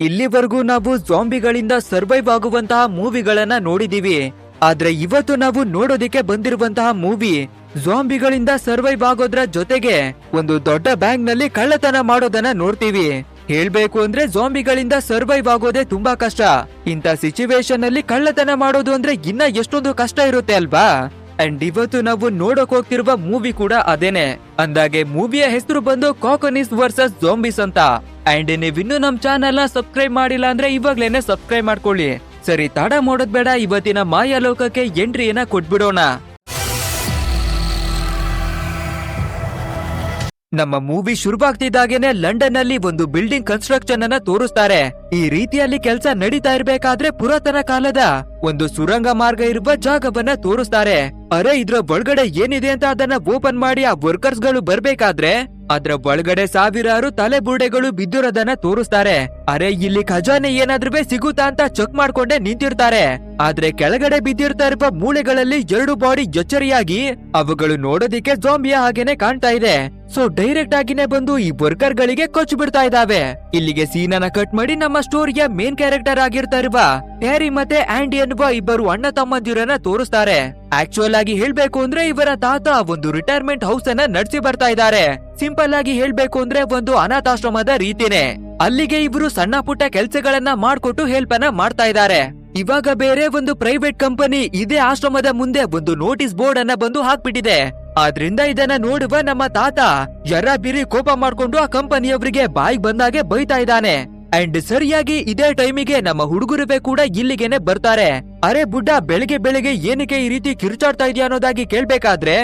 ಇಲ್ಲಿವರೆಗೂ ನಾವು ಜಾಂಬಿಗಳಿಂದ ಸರ್ವೈವ್ ಆಗುವಂತಹ ಮೂವಿಗಳನ್ನ ನೋಡಿದೀವಿ. ಆದ್ರೆ ಇವತ್ತು ನಾವು ನೋಡೋದಿಕ್ಕೆ ಬಂದಿರುವಂತಹ ಮೂವಿ ಜಾಂಬಿಗಳಿಂದ ಸರ್ವೈವ್ ಆಗೋದ್ರ ಜೊತೆಗೆ ಒಂದು ದೊಡ್ಡ ಬ್ಯಾಂಕ್ನಲ್ಲಿ ಕಳ್ಳತನ ಮಾಡೋದನ್ನ ನೋಡ್ತೀವಿ. ಹೇಳ್ಬೇಕು ಅಂದ್ರೆ ಜಾಂಬಿಗಳಿಂದ ಸರ್ವೈವ್ ಆಗೋದೇ ತುಂಬಾ ಕಷ್ಟ. ಇಂಥ ಸಿಚುವೇಶನ್ ಅಲ್ಲಿ ಕಳ್ಳತನ ಮಾಡೋದು ಅಂದ್ರೆ ಇನ್ನ ಎಷ್ಟೊಂದು ಕಷ್ಟ ಇರುತ್ತೆ ಅಲ್ವಾ? ಅಂಡ್ ಇವತ್ತು ನಾವು ನೋಡಕ್ ಹೋಗ್ತಿರುವ ಮೂವಿ ಕೂಡ ಅದೇನೆ. ಅಂದಾಗೆ ಮೂವಿಯ ಹೆಸರು ಬಂದು ಕಾಕೋನಿಸ್ ವರ್ಸಸ್ ಜೋಂಬಿಸ್ ಅಂತ. ಅಂಡ್ ನೀವಿನ್ನೂ ನಮ್ ಚಾನೆಲ್ನ ಸಬ್ಸ್ಕ್ರೈಬ್ ಮಾಡಿಲ್ಲ ಅಂದ್ರೆ ಇವಾಗ್ಲೇನೆ ಸಬ್ಸ್ಕ್ರೈಬ್ ಮಾಡ್ಕೊಳ್ಳಿ. ಸರಿ, ತಡ ಮಾಡೋದ್ ಬೇಡ, ಇವತ್ತಿನ ಮಾಯಾ ಲೋಕಕ್ಕೆ ಎಂಟ್ರಿಯನ್ನ ಕೊಟ್ಬಿಡೋಣ. ನಮ್ಮ ಮೂವಿ ಶುರುವಾಗ್ತಿದ್ದಾಗೇನೆ ಲಂಡನ್ನಲ್ಲಿ ಒಂದು ಬಿಲ್ಡಿಂಗ್ ಕನ್ಸ್ಟ್ರಕ್ಷನ್ ಅನ್ನ ತೋರಿಸ್ತಾರೆ. ಈ ರೀತಿಯಲ್ಲಿ ಕೆಲಸ ನಡೀತಾ ಇರ್ಬೇಕಾದ್ರೆ ಪುರಾತನ ಕಾಲದ ಒಂದು ಸುರಂಗ ಮಾರ್ಗ ಇರುವ ಜಾಗವನ್ನ ತೋರಿಸ್ತಾರೆ. ಅರೆ, ಇದ್ರ ಒಳಗಡೆ ಏನಿದೆ ಅಂತ ಅದನ್ನ ಓಪನ್ ಮಾಡಿ ಆ ವರ್ಕರ್ಸ್ಗಳು ಬರ್ಬೇಕಾದ್ರೆ ಅದ್ರ ಒಳಗಡೆ ಸಾವಿರಾರು ತಲೆ ಬುರುಡೆಗಳು ಬಿದ್ದಿರೋದನ್ನ ತೋರಿಸ್ತಾರೆ. ಅರೆ, ಇಲ್ಲಿ ಖಜಾನೆ ಏನಾದ್ರೂ ಸಿಗುತ್ತಾ ಅಂತ ಚೆಕ್ ಮಾಡ್ಕೊಂಡೆ ನಿಂತಿರ್ತಾರೆ. ಆದ್ರೆ ಕೆಳಗಡೆ ಬಿದ್ದಿರ್ತಾ ಇರುವ ಮೂಳೆಗಳಲ್ಲಿ ಎರಡು ಬಾಡಿ ಎಚ್ಚರಿಯಾಗಿ, ಅವುಗಳು ನೋಡೋದಿಕ್ಕೆ ಜೋಂಬಿಯ ಹಾಗೇನೆ ಕಾಣ್ತಾ ಇದೆ. ಸೊ ಡೈರೆಕ್ಟ್ ಆಗಿನೇ ಬಂದು ಈ ವರ್ಕರ್ ಗಳಿಗೆ ಕೊಚ್ಚು ಬಿಡ್ತಾ ಇದಾವೆ ಇಲ್ಲಿಗೆ ಸೀನನ ಕಟ್ ಮಾಡಿ ನಮ್ಮ ಸ್ಟೋರಿಯ ಮೇನ್ ಕ್ಯಾರೆಕ್ಟರ್ ಆಗಿರ್ತಾ ಇರುವ ಟ್ಯಾರಿ ಮತ್ತೆ ಆಂಡಿ ಅನ್ನುವ ಇಬ್ಬರು ಅಣ್ಣ ತಮ್ಮಂದಿರನ್ನ ತೋರಿಸ್ತಾರೆ. ಆಕ್ಚುಯಲ್ ಆಗಿ ಹೇಳ್ಬೇಕು ಅಂದ್ರೆ ಇವರ ತಾತ ಒಂದು ರಿಟೈರ್ಮೆಂಟ್ ಹೌಸ್ ಅನ್ನ ನಡೆಸಿ ಬರ್ತಾ ಇದ್ದಾರೆ. ಸಿಂಪಲ್ ಆಗಿ ಹೇಳ್ಬೇಕು ಅಂದ್ರೆ ಒಂದು ಅನಾಥಾಶ್ರಮದ ರೀತಿನೇ. ಅಲ್ಲಿಗೆ ಇವರು ಸಣ್ಣ ಪುಟ್ಟ ಕೆಲ್ಸಗಳನ್ನ ಮಾಡ್ಕೊಟ್ಟು ಹೆಲ್ಪ್ ಅನ್ನ ಮಾಡ್ತಾ ಇದ್ದಾರೆ ಇವಾಗ ಬೇರೆ ಒಂದು ಪ್ರೈವೇಟ್ ಕಂಪನಿ ಇದೇ ಆಶ್ರಮದ ಮುಂದೆ ಒಂದು ನೋಟಿಸ್ ಬೋರ್ಡ್ ಅನ್ನ ಬಂದು ಹಾಕ್ಬಿಟ್ಟಿದೆ. ಆದ್ರಿಂದ ಇದನ್ನ ನೋಡುವ ನಮ್ಮ ತಾತ ಯರ ಬಿರಿ ಕೋಪ ಮಾಡ್ಕೊಂಡು ಆ ಕಂಪನಿಯವರಿಗೆ ಬಾಯಿಗೆ ಬಂದಾಗೆ ಬೈತಾ ಇದ್ದಾನೆ. ಅಂಡ್ ಸರಿಯಾಗಿ ಇದೇ ಟೈಮಿಗೆ ನಮ್ಮ ಹುಡುಗರುವೆ ಕೂಡ ಇಲ್ಲಿಗೆನೆ ಬರ್ತಾರೆ. ಅರೆ ಬುಡ್ಡ, ಬೆಳಿಗ್ಗೆ ಬೆಳಿಗ್ಗೆ ಏನಕ್ಕೆ ಈ ರೀತಿ ಕಿರುಚಾಡ್ತಾ ಇದೆಯಾ ಅನ್ನೋದಾಗಿ ಕೇಳ್ಬೇಕಾದ್ರೆ,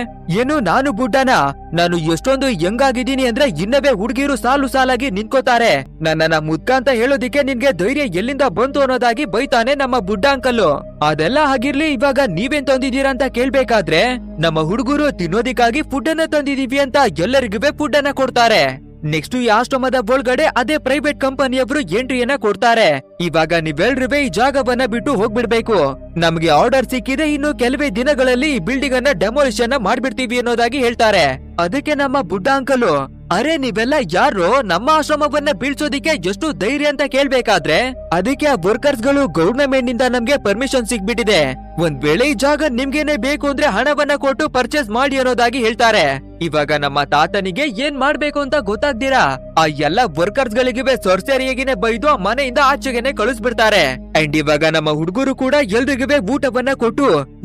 ಏನು ನಾನು ಬುಡ್ಡನ? ನಾನು ಎಷ್ಟೊಂದು ಯಂಗಾಗಿದ್ದೀನಿ ಅಂದ್ರೆ ಇನ್ನವೇ ಹುಡುಗಿರು ಸಾಲು ಸಾಲಾಗಿ ನಿಂತ್ಕೋತಾರೆ. ನನ್ನನ್ನ ಮುದ್ಕ ಅಂತ ಹೇಳೋದಿಕ್ಕೆ ನಿನ್ಗೆ ಧೈರ್ಯ ಎಲ್ಲಿಂದ ಬಂತು ಅನ್ನೋದಾಗಿ ಬೈತಾನೆ ನಮ್ಮ ಬುಡ್ಡ ಅಂಕಲ್ಲು ಅದೆಲ್ಲ ಆಗಿರ್ಲಿ, ಇವಾಗ ನೀವೇನ್ ತಂದಿದ್ದೀರಾ ಅಂತ ಕೇಳ್ಬೇಕಾದ್ರೆ, ನಮ್ಮ ಹುಡುಗರು ತಿನ್ನೋದಿಕ್ಕಾಗಿ ಫುಡ್ ಅನ್ನ ತಂದಿದೀವಿ ಅಂತ ಎಲ್ಲರಿಗೂ ಫುಡ್ ಅನ್ನ ಕೊಡ್ತಾರೆ. ನೆಕ್ಸ್ಟ್ ಈ ಆಶ್ರಮದ ಒಳಗಡೆ ಅದೇ ಪ್ರೈವೇಟ್ ಕಂಪನಿಯವರು ಎಂಟ್ರಿಯನ್ನ ಕೊಡ್ತಾರೆ. ಇವಾಗ ನೀವೆಲ್ರೂ ಈ ಜಾಗವನ್ನ ಬಿಟ್ಟು ಹೋಗ್ಬಿಡ್ಬೇಕು. ನಮ್ಗೆ ಆರ್ಡರ್ ಸಿಕ್ಕಿದೆ, ಇನ್ನು ಕೆಲವೇ ದಿನಗಳಲ್ಲಿ ಈ ಬಿಲ್ಡಿಂಗ್ ಅನ್ನ ಡೆಮೋಲಿಷನ್ ಮಾಡ್ಬಿಡ್ತೀವಿ ಅನ್ನೋದಾಗಿ ಹೇಳ್ತಾರೆ. ಅದಕ್ಕೆ ನಮ್ಮ ಬುಡ್ಡ ಅಂಕಲು. ಅರೆ, ನೀವೆಲ್ಲ ಯಾರು? ನಮ್ಮ ಆಶ್ರಮವನ್ನ ಬೀಳ್ಸೋದಿಕ್ಕೆ ಎಷ್ಟು ಧೈರ್ಯ ಅಂತ ಕೇಳ್ಬೇಕಾದ್ರೆ? ಅದಕ್ಕೆ ಆ ವರ್ಕರ್ಸ್ಗಳು ಗೌರ್ಮೆಂಟ್ನಿಂದ ನಮ್ಗೆ ಪರ್ಮಿಷನ್ ಸಿಗ್ಬಿಟ್ಟಿದೆ. ಒಂದ್ ವೇಳೆ ಈ ಜಾಗ ನಿಮ್ಗೇನೆ ಬೇಕು ಅಂದ್ರೆ ಹಣವನ್ನ ಕೊಟ್ಟು ಪರ್ಚೇಸ್ ಮಾಡಿ ಅನ್ನೋದಾಗಿ ಹೇಳ್ತಾರೆ. ಇವಾಗ ನಮ್ಮ ತಾತನಿಗೆ ಏನ್ ಮಾಡ್ಬೇಕು ಅಂತ ಗೊತ್ತಾಗ್ದಿರಾ? ಆ ಎಲ್ಲ ವರ್ಕರ್ಸ್ ಗಳಿಗೆ ಸೊರ್ಸರಿಯಾಗಿನೇ ಬೈದು ಮನೆಯಿಂದ ಆಚೆಗೆನೆ ಕಳಿಸ್ಬಿಡ್ತಾರೆ. ಅಂಡ್ ಇವಾಗ ನಮ್ಮ ಹುಡುಗರು ಕೂಡ ಎಲ್ರಿಗೂ ಊಟವನ್ನ ಕೊಟ್ಟು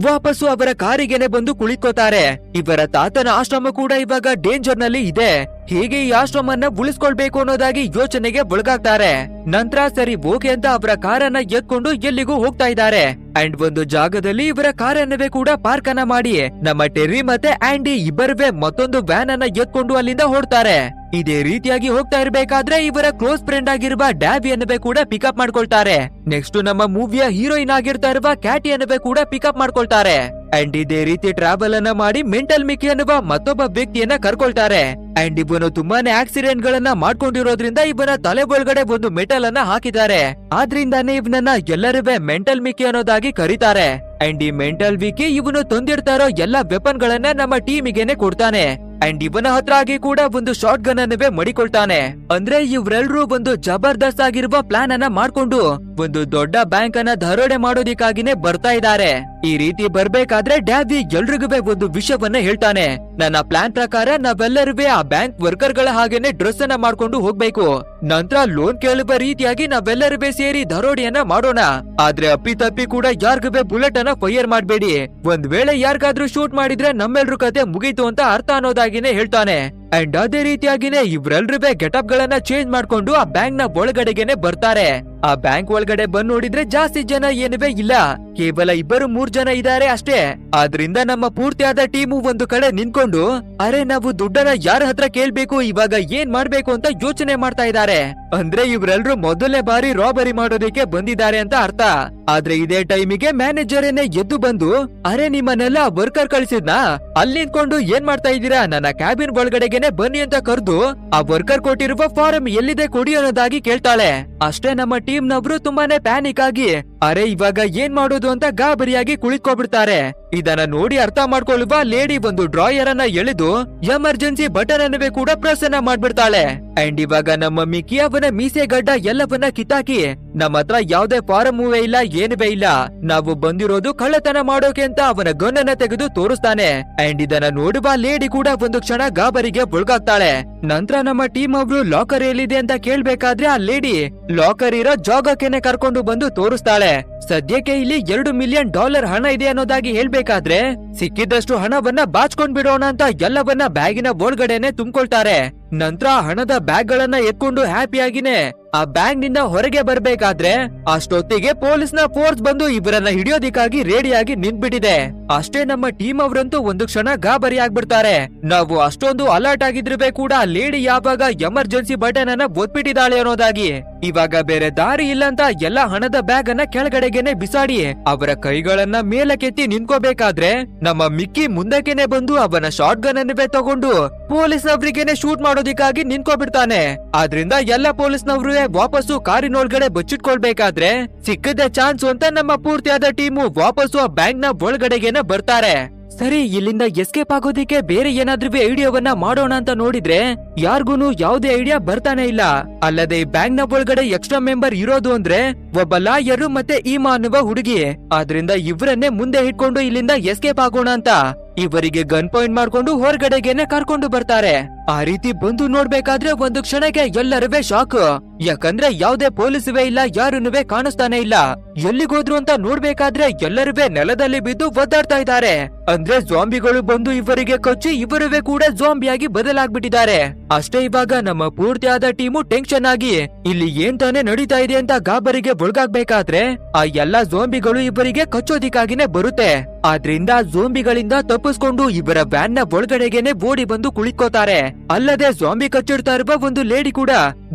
ವಾಪಸ್ಸು ಅವರ ಕಾರಿಗೆನೆ ಬಂದು ಕುಳಿತ್ಕೋತಾರೆ ಇವರ ತಾತನ ಆಶ್ರಮ ಕೂಡ ಇವಾಗ ಡೇಂಜರ್ನಲ್ಲಿ ಇದೆ. ಹೇಗೆ ಈ ಆಶ್ರಮನ್ನ ಉಳಿಸ್ಕೊಳ್ಬೇಕು ಅನ್ನೋದಾಗಿ ಯೋಚನೆಗೆ ಒಳಗಾಗ್ತಾರೆ ನಂತರ ಸರಿ ಓಕೆ ಅಂತ ಅವರ ಕಾರನ್ನ ಎತ್ಕೊಂಡು ಎಲ್ಲಿಗೂ ಹೋಗ್ತಾ ಇದ್ದಾರೆ. ಅಂಡ್ ಒಂದು ಜಾಗದಲ್ಲಿ ಇವರ ಕಾರನ್ನವೇ ಕೂಡ ಪಾರ್ಕ್ ಅನ್ನ ಮಾಡಿ. ನಮ್ಮ ಟೆರ್ರಿ ಮತ್ತೆ ಆಂಡಿ ಇಬ್ಬರವೇ ಮತ್ತೊಂದು ವ್ಯಾನ್ ಅನ್ನ ಎತ್ಕೊಂಡು ಅಲ್ಲಿಂದ ಹೊಡ್ತಾರೆ ಇದೇ ರೀತಿಯಾಗಿ ಹೋಗ್ತಾ ಇರಬೇಕಾದ್ರೆ ಇವರ ಕ್ಲೋಸ್ ಫ್ರೆಂಡ್ ಆಗಿರುವ ಡ್ಯಾಬಿ ಅನ್ನಬೇ ಕೂಡ ಪಿಕಪ್ ಮಾಡ್ಕೊಳ್ತಾರೆ. ನೆಕ್ಸ್ಟ್ ನಮ್ಮ ಮೂವಿಯ ಹೀರೋಯಿನ್ ಆಗಿರ್ತಾ ಇರುವ ಕ್ಯಾಟಿ ಅನ್ನವೇ ಕೂಡ ಪಿಕಪ್ ಮಾಡ್ಕೊಳ್ತಾರೆ. ಅಂಡ್ ಇದೇ ರೀತಿ ಟ್ರಾವೆಲ್ ಅನ್ನ ಮಾಡಿ ಮೆಂಟಲ್ ಮಿಕ್ಕಿ ಅನ್ನುವ ಮತ್ತೊಬ್ಬ ವ್ಯಕ್ತಿಯನ್ನ ಕರ್ಕೊಳ್ತಾರೆ. ಅಂಡ್ ಇವನು ತುಂಬಾನೇ ಆಕ್ಸಿಡೆಂಟ್ ಗಳನ್ನ ಮಾಡ್ಕೊಂಡಿರೋದ್ರಿಂದ ಇವನ ತಲೆ ಒಳಗಡೆ ಒಂದು ಮೆಟಲ್ ಅನ್ನ ಹಾಕಿದ್ದಾರೆ. ಆದ್ರಿಂದಾನೇ ಇವನನ್ನ ಎಲ್ಲರೂ ಮೆಂಟಲ್ ಮಿಕ್ಕಿ ಅನ್ನೋದಾಗಿ ಕರೀತಾರೆ. ಅಂಡ್ ಈ ಮೆಂಟಲ್ ವಿಕಿ ಇವನು ತಂದಿರ್ತಾರೋ ಎಲ್ಲಾ ವೆಪನ್ ಗಳನ್ನ ನಮ್ಮ ಟೀಮಿಗೆನೆ ಕೊಡ್ತಾನೆ. ಅಂಡ್ ಇವನ ಹತ್ರ ಆಗಿ ಕೂಡ ಒಂದು ಶಾರ್ಟ್ ಗನ್ ಅನ್ನವೇ ಮಡಿಕೊಳ್ತಾನೆ. ಅಂದ್ರೆ ಇವ್ರೆಲ್ರೂ ಒಂದು ಜಬರ್ದಸ್ತ್ ಆಗಿರುವ ಪ್ಲಾನ್ ಅನ್ನ ಮಾಡ್ಕೊಂಡು ಒಂದು ದೊಡ್ಡ ಬ್ಯಾಂಕ್ ಅನ್ನ ದರೋಡೆ ಮಾಡೋದಿಕ್ಕಾಗಿನೇ ಬರ್ತಾ ಇದ್ದಾರೆ. ಈ ರೀತಿ ಬರ್ಬೇಕಾದ್ರೆ ಡ್ಯಾವಿ ಎಲ್ರಿಗೂ ಒಂದು ವಿಷಯವನ್ನ ಹೇಳ್ತಾನೆ. ನನ್ನ ಪ್ಲಾನ್ ಪ್ರಕಾರ ನಾವೆಲ್ಲರೂ ಆ ಬ್ಯಾಂಕ್ ವರ್ಕರ್ಗಳ ಹಾಗೇನೆ ಡ್ರೆಸ್ ಅನ್ನ ಮಾಡ್ಕೊಂಡು ಹೋಗ್ಬೇಕು. ನಂತರ ಲೋನ್ ಕೇಳುವ ರೀತಿಯಾಗಿ ನಾವೆಲ್ಲರೂ ಸೇರಿ ದರೋಡೆಯನ್ನ ಮಾಡೋಣ. ಆದ್ರೆ ಅಪ್ಪಿತಪ್ಪಿ ಕೂಡ ಯಾರಿಗೂ ಬುಲೆಟ್ ಅನ್ನ ಫೈರ್ ಮಾಡ್ಬೇಡಿ. ಒಂದ್ ವೇಳೆ ಯಾರಿಗಾದ್ರೂ ಶೂಟ್ ಮಾಡಿದ್ರೆ ನಮ್ಮೆಲ್ರು ಕತೆ ಮುಗೀತು ಅಂತ ಅರ್ಥ ಅನ್ನೋದಾಗಿನೇ ಹೇಳ್ತಾನೆ. ಅಂಡ್ ಅದೇ ರೀತಿಯಾಗಿನೇ ಇವ್ರೆಲ್ರೂ ಗೆಟಪ್ ಗಳನ್ನ ಚೇಂಜ್ ಮಾಡ್ಕೊಂಡು ಆ ಬ್ಯಾಂಕ್ನ ಒಳಗಡೆಗೆನೆ ಬರ್ತಾರೆ. ಆ ಬ್ಯಾಂಕ್ ಒಳಗಡೆ ಬಂದ್ ನೋಡಿದ್ರೆ ಜಾಸ್ತಿ ಜನ ಏನುವೆ ಇಲ್ಲ. ಕೇವಲ ಇಬ್ಬರು ಮೂರ್ ಜನ ಇದ್ದಾರೆ ಅಷ್ಟೇ. ಆದ್ರಿಂದ ನಮ್ಮ ಪೂರ್ತಿಯಾದ ಟೀಮು ಒಂದು ಕಡೆ ನಿಂತ್ಕೊಂಡು, ಅರೆ, ನಾವು ದುಡ್ಡನ್ನ ಯಾರ ಹತ್ರ ಕೇಳ್ಬೇಕು? ಇವಾಗ ಏನ್ ಮಾಡ್ಬೇಕು? ಅಂತ ಯೋಚನೆ ಮಾಡ್ತಾ ಇದ್ದಾರೆ. ಅಂದ್ರೆ ಇವರೆಲ್ಲರೂ ಮೊದಲನೇ ಬಾರಿ ರಾಬರಿ ಮಾಡೋದಕ್ಕೆ ಬಂದಿದ್ದಾರೆ ಅಂತ ಅರ್ಥ. ಆದ್ರೆ ಇದೇ ಟೈಮಿಗೆ ಮ್ಯಾನೇಜರ್ ಏನೇ ಎದ್ದು ಬಂದು, ಅರೆ ನಿಮ್ಮನ್ನೆಲ್ಲ ವರ್ಕರ್ ಕಳಿಸಿದ್ನಾ? ಅಲ್ಲಿ ನಿಂತ್ಕೊಂಡು ಏನ್ ಮಾಡ್ತಾ ಇದ್ದೀರಾ? ನನ್ನ ಕ್ಯಾಬಿನ್ ಒಳಗಡೆಗೆನೆ ಬನ್ನಿ ಅಂತ ಕರೆದು, ಆ ವರ್ಕರ್ ಕೊಟ್ಟಿರುವ ಫಾರಂ ಎಲ್ಲಿದೆ ಕೊಡಿ ಅನ್ನೋದಾಗಿ ಕೇಳ್ತಾಳೆ. ಅಷ್ಟೇ ನಮ್ಮ ಟೀಮ್ ನವರು ತುಂಬಾನೇ ಪ್ಯಾನಿಕ್ ಆಗಿ, ಅರೆ ಇವಾಗ ಏನ್ ಮಾಡೋದು ಅಂತ ಗಾಬರಿಯಾಗಿ ಕುಳಿತ್ಕೊಬಿಡ್ತಾರೆ. ಇದನ್ನ ನೋಡಿ ಅರ್ಥ ಮಾಡ್ಕೊಳ್ಳುವ ಲೇಡಿ ಒಂದು ಡ್ರಾಯರ್ ಅನ್ನ ಎಳೆದು, ಎಮರ್ಜೆನ್ಸಿ ಬಟನ್ ಅನ್ನವೇ ಕೂಡ ಪ್ರಸನ್ನ ಮಾಡ್ಬಿಡ್ತಾಳೆ. ಅಂಡ್ ಇವಾಗ ನಮ್ಮ ಮಿಕ್ಕಿ ಅವನ ಮೀಸೆ ಗಡ್ಡ ಎಲ್ಲವನ್ನ ಕಿತ್ತಾಕಿ, ನಮ್ಮ ಹತ್ರ ಯಾವ್ದೇ ಫಾರಂ ಮೂವೇ ಇಲ್ಲ ಏನುವೇ ಇಲ್ಲ. ನಾವು ಬಂದಿರೋದು ಕಳ್ಳತನ ಮಾಡೋಕೆ ಅಂತ ಅವನ ಗನ್ನನ್ನ ತೆಗೆದು ತೋರಿಸ್ತಾನೆ. ಅಂಡ್ ಇದನ್ನ ನೋಡುವ ಲೇಡಿ ಕೂಡ ಒಂದು ಕ್ಷಣ ಗಾಬರಿಗೆ ಒಳಗಾಗ್ತಾಳೆ ನಂತರ ನಮ್ಮ ಟೀಮ್ ಅವರು ಲಾಕರ್ ಎಲ್ಲಿದೆ ಅಂತ ಕೇಳ್ಬೇಕಾದ್ರೆ ಆ ಲೇಡಿ ಲಾಕರ್ ಇರೋ ಜಾಗಕ್ಕೆನೆ ಕರ್ಕೊಂಡು ಬಂದು ತೋರಿಸ್ತಾಳೆ. ಸದ್ಯಕ್ಕೆ ಇಲ್ಲಿ ಎರಡು ಮಿಲಿಯನ್ ಡಾಲರ್ ಹಣ ಇದೆ ಅನ್ನೋದಾಗಿ ಹೇಳ್ಬೇಕಾದ್ರೆ ಸಿಕ್ಕಿದಷ್ಟು ಹಣವನ್ನ ಬಾಚ್ಕೊಂಡ್ ಬಿಡೋಣ ಅಂತ ಎಲ್ಲವನ್ನ ಬ್ಯಾಗಿನ ಒಳಗಡೆನೆ ತುಂಬಿಕೊಳ್ತಾರೆ. ನಂತರ ಹಣದ ಬ್ಯಾಗ್ಗಳನ್ನ ಎತ್ಕೊಂಡು ಹ್ಯಾಪಿಯಾಗಿನೇ. ಆ ಬ್ಯಾಂಕ್ನಿಂದ ಹೊರಗೆ ಬರ್ಬೇಕಾದ್ರೆ ಅಷ್ಟೊತ್ತಿಗೆ ಪೊಲೀಸ್ನ ಫೋರ್ಸ್ ಬಂದು ಇವರನ್ನ ಹಿಡಿಯೋದಿಕ್ಕಾಗಿ ರೆಡಿಯಾಗಿ ನಿಂತ್ಬಿಟ್ಟಿದೆ. ಅಷ್ಟೇ ನಮ್ಮ ಟೀಮ್ ಅವರಂತೂ ಒಂದು ಕ್ಷಣ ಗಾಬರಿ ಆಗ್ಬಿಡ್ತಾರೆ. ನಾವು ಅಷ್ಟೊಂದು ಅಲರ್ಟ್ ಆಗಿದ್ರೆ ಕೂಡ ಲೇಡಿ ಯಾವಾಗ ಎಮರ್ಜೆನ್ಸಿ ಬಟನ್ ಅನ್ನ ಒತ್ಬಿಟ್ಟಿದ್ದಾಳೆ ಅನ್ನೋದಾಗಿ. ಇವಾಗ ಬೇರೆ ದಾರಿ ಇಲ್ಲ ಅಂತ ಎಲ್ಲಾ ಹಣದ ಬ್ಯಾಗ್ ಅನ್ನ ಕೆಳಗಡೆಗೆನೆ ಬಿಸಾಡಿ. ಅವರ ಕೈಗಳನ್ನ ಮೇಲಕ್ಕೆತ್ತಿ ನಿಂತ್ಕೋಬೇಕಾದ್ರೆ ನಮ್ಮ ಮಿಕ್ಕಿ ಮುಂದಕ್ಕೆನೆ ಬಂದು ಅವನ ಶಾರ್ಟ್ ಗನ್ ಅನ್ನವೇ ತಗೊಂಡು ಪೊಲೀಸ್ನವರಿಗೆನೆ ಶೂಟ್ ಮಾಡೋದಿಕ್ಕಾಗಿ ನಿಂತ್ಕೊಬಿಡ್ತಾನೆ. ಆದ್ರಿಂದ ಎಲ್ಲ ಪೊಲೀಸ್ನವ್ರು ವಾಪಸ್ಸು ಕಾರಿನೊಳಗಡೆ ಬಚ್ಚಿಟ್ಕೊಳ್ಬೇಕಾದ್ರೆ ಸಿಕ್ಕದ ಚಾನ್ಸ್ ಅಂತ ನಮ್ಮ ಪೂರ್ತಿಯಾದ ಟೀಮು ವಾಪಸ್ಸು ಆ ಬ್ಯಾಂಕ್ನ ಒಳಗಡೆಗೆನ ಬರ್ತಾರೆ. ಸರಿ, ಇಲ್ಲಿಂದ ಎಸ್ಕೇಪ್ ಆಗೋದಿಕ್ಕೆ ಬೇರೆ ಏನಾದ್ರೂ ಐಡಿಯಾವನ್ನ ಮಾಡೋಣ ಅಂತ ನೋಡಿದ್ರೆ ಯಾರ್ಗೂನು ಯಾವುದೇ ಐಡಿಯಾ ಬರ್ತಾನೆ ಇಲ್ಲ. ಅಲ್ಲದೆ ಈ ಬ್ಯಾಂಕ್ನ ಒಳಗಡೆ ಎಕ್ಸ್ಟ್ರಾ ಮೆಂಬರ್ ಇರೋದು ಅಂದ್ರೆ ಒಬ್ಬ ಲಾಯರು ಮತ್ತೆ ಈಮಾ ಅನ್ನುವ ಹುಡುಗಿ. ಆದ್ರಿಂದ ಇವರನ್ನೇ ಮುಂದೆ ಇಟ್ಕೊಂಡು ಇಲ್ಲಿಂದ ಎಸ್ಕೇಪ್ ಆಗೋಣ ಅಂತ. ಇವರಿಗೆ ಗನ್ ಪಾಯಿಂಟ್ ಮಾಡ್ಕೊಂಡು ಹೊರಗಡೆಗೆನೆ ಕರ್ಕೊಂಡು ಬರ್ತಾರೆ. ಆ ರೀತಿ ಬಂದು ನೋಡ್ಬೇಕಾದ್ರೆ ಒಂದು ಕ್ಷಣಕ್ಕೆ ಎಲ್ಲರವೇ ಶಾಕ್ ಯಾಕಂದ್ರೆ ಯಾವ್ದೇ ಪೊಲೀಸುವೆ ಇಲ್ಲ ಯಾರನ್ನುವೆ ಕಾಣಿಸ್ತಾನೆ ಇಲ್ಲ. ಎಲ್ಲಿಗೋದ್ರು ಅಂತ ನೋಡ್ಬೇಕಾದ್ರೆ ಎಲ್ಲರುವೆ ನೆಲದಲ್ಲಿ ಬಿದ್ದು ಒದ್ದಾಡ್ತಾ ಇದ್ದಾರೆ. ಅಂದ್ರೆ ಜಾಂಬಿಗಳು ಬಂದು ಇವರಿಗೆ ಕಚ್ಚಿ ಇವರುವೆ ಕೂಡ ಜಾಂಬಿಯಾಗಿ ಬದಲಾಗ್ಬಿಟ್ಟಿದ್ದಾರೆ. ಅಷ್ಟೇ ಇವಾಗ ನಮ್ಮ ಪೂರ್ತಿಯಾದ ಟೀಮು ಟೆನ್ಷನ್ ಆಗಿ ಇಲ್ಲಿ ಏನ್ ತಾನೇ ನಡೀತಾ ಇದೆ ಅಂತ ಗಾಬರಿಗೆ ಒಳಗಾಗ್ಬೇಕಾದ್ರೆ ಆ ಎಲ್ಲಾ ಜೋಂಬಿಗಳು ಇಬ್ಬರಿಗೆ ಕಚ್ಚೋದಿಕ್ಕಾಗಿನೇ ಬರುತ್ತೆ. ಆದ್ರಿಂದ ಜೋಂಬಿಗಳಿಂದ ತಪ್ಪಿಸ್ಕೊಂಡು ಇವರ ವ್ಯಾನ್ನ ಒಳಗಡೆಗೆನೆ ಓಡಿ ಬಂದು ಕುಳಿತ್ಕೋತಾರೆ ಅಲ್ಲದೆ ಜಾಂಬಿ ಕಚ್ಚಿಡ್ತಾ ಇರುವ ಒಂದು ಲೇಡಿ ಕೂಡ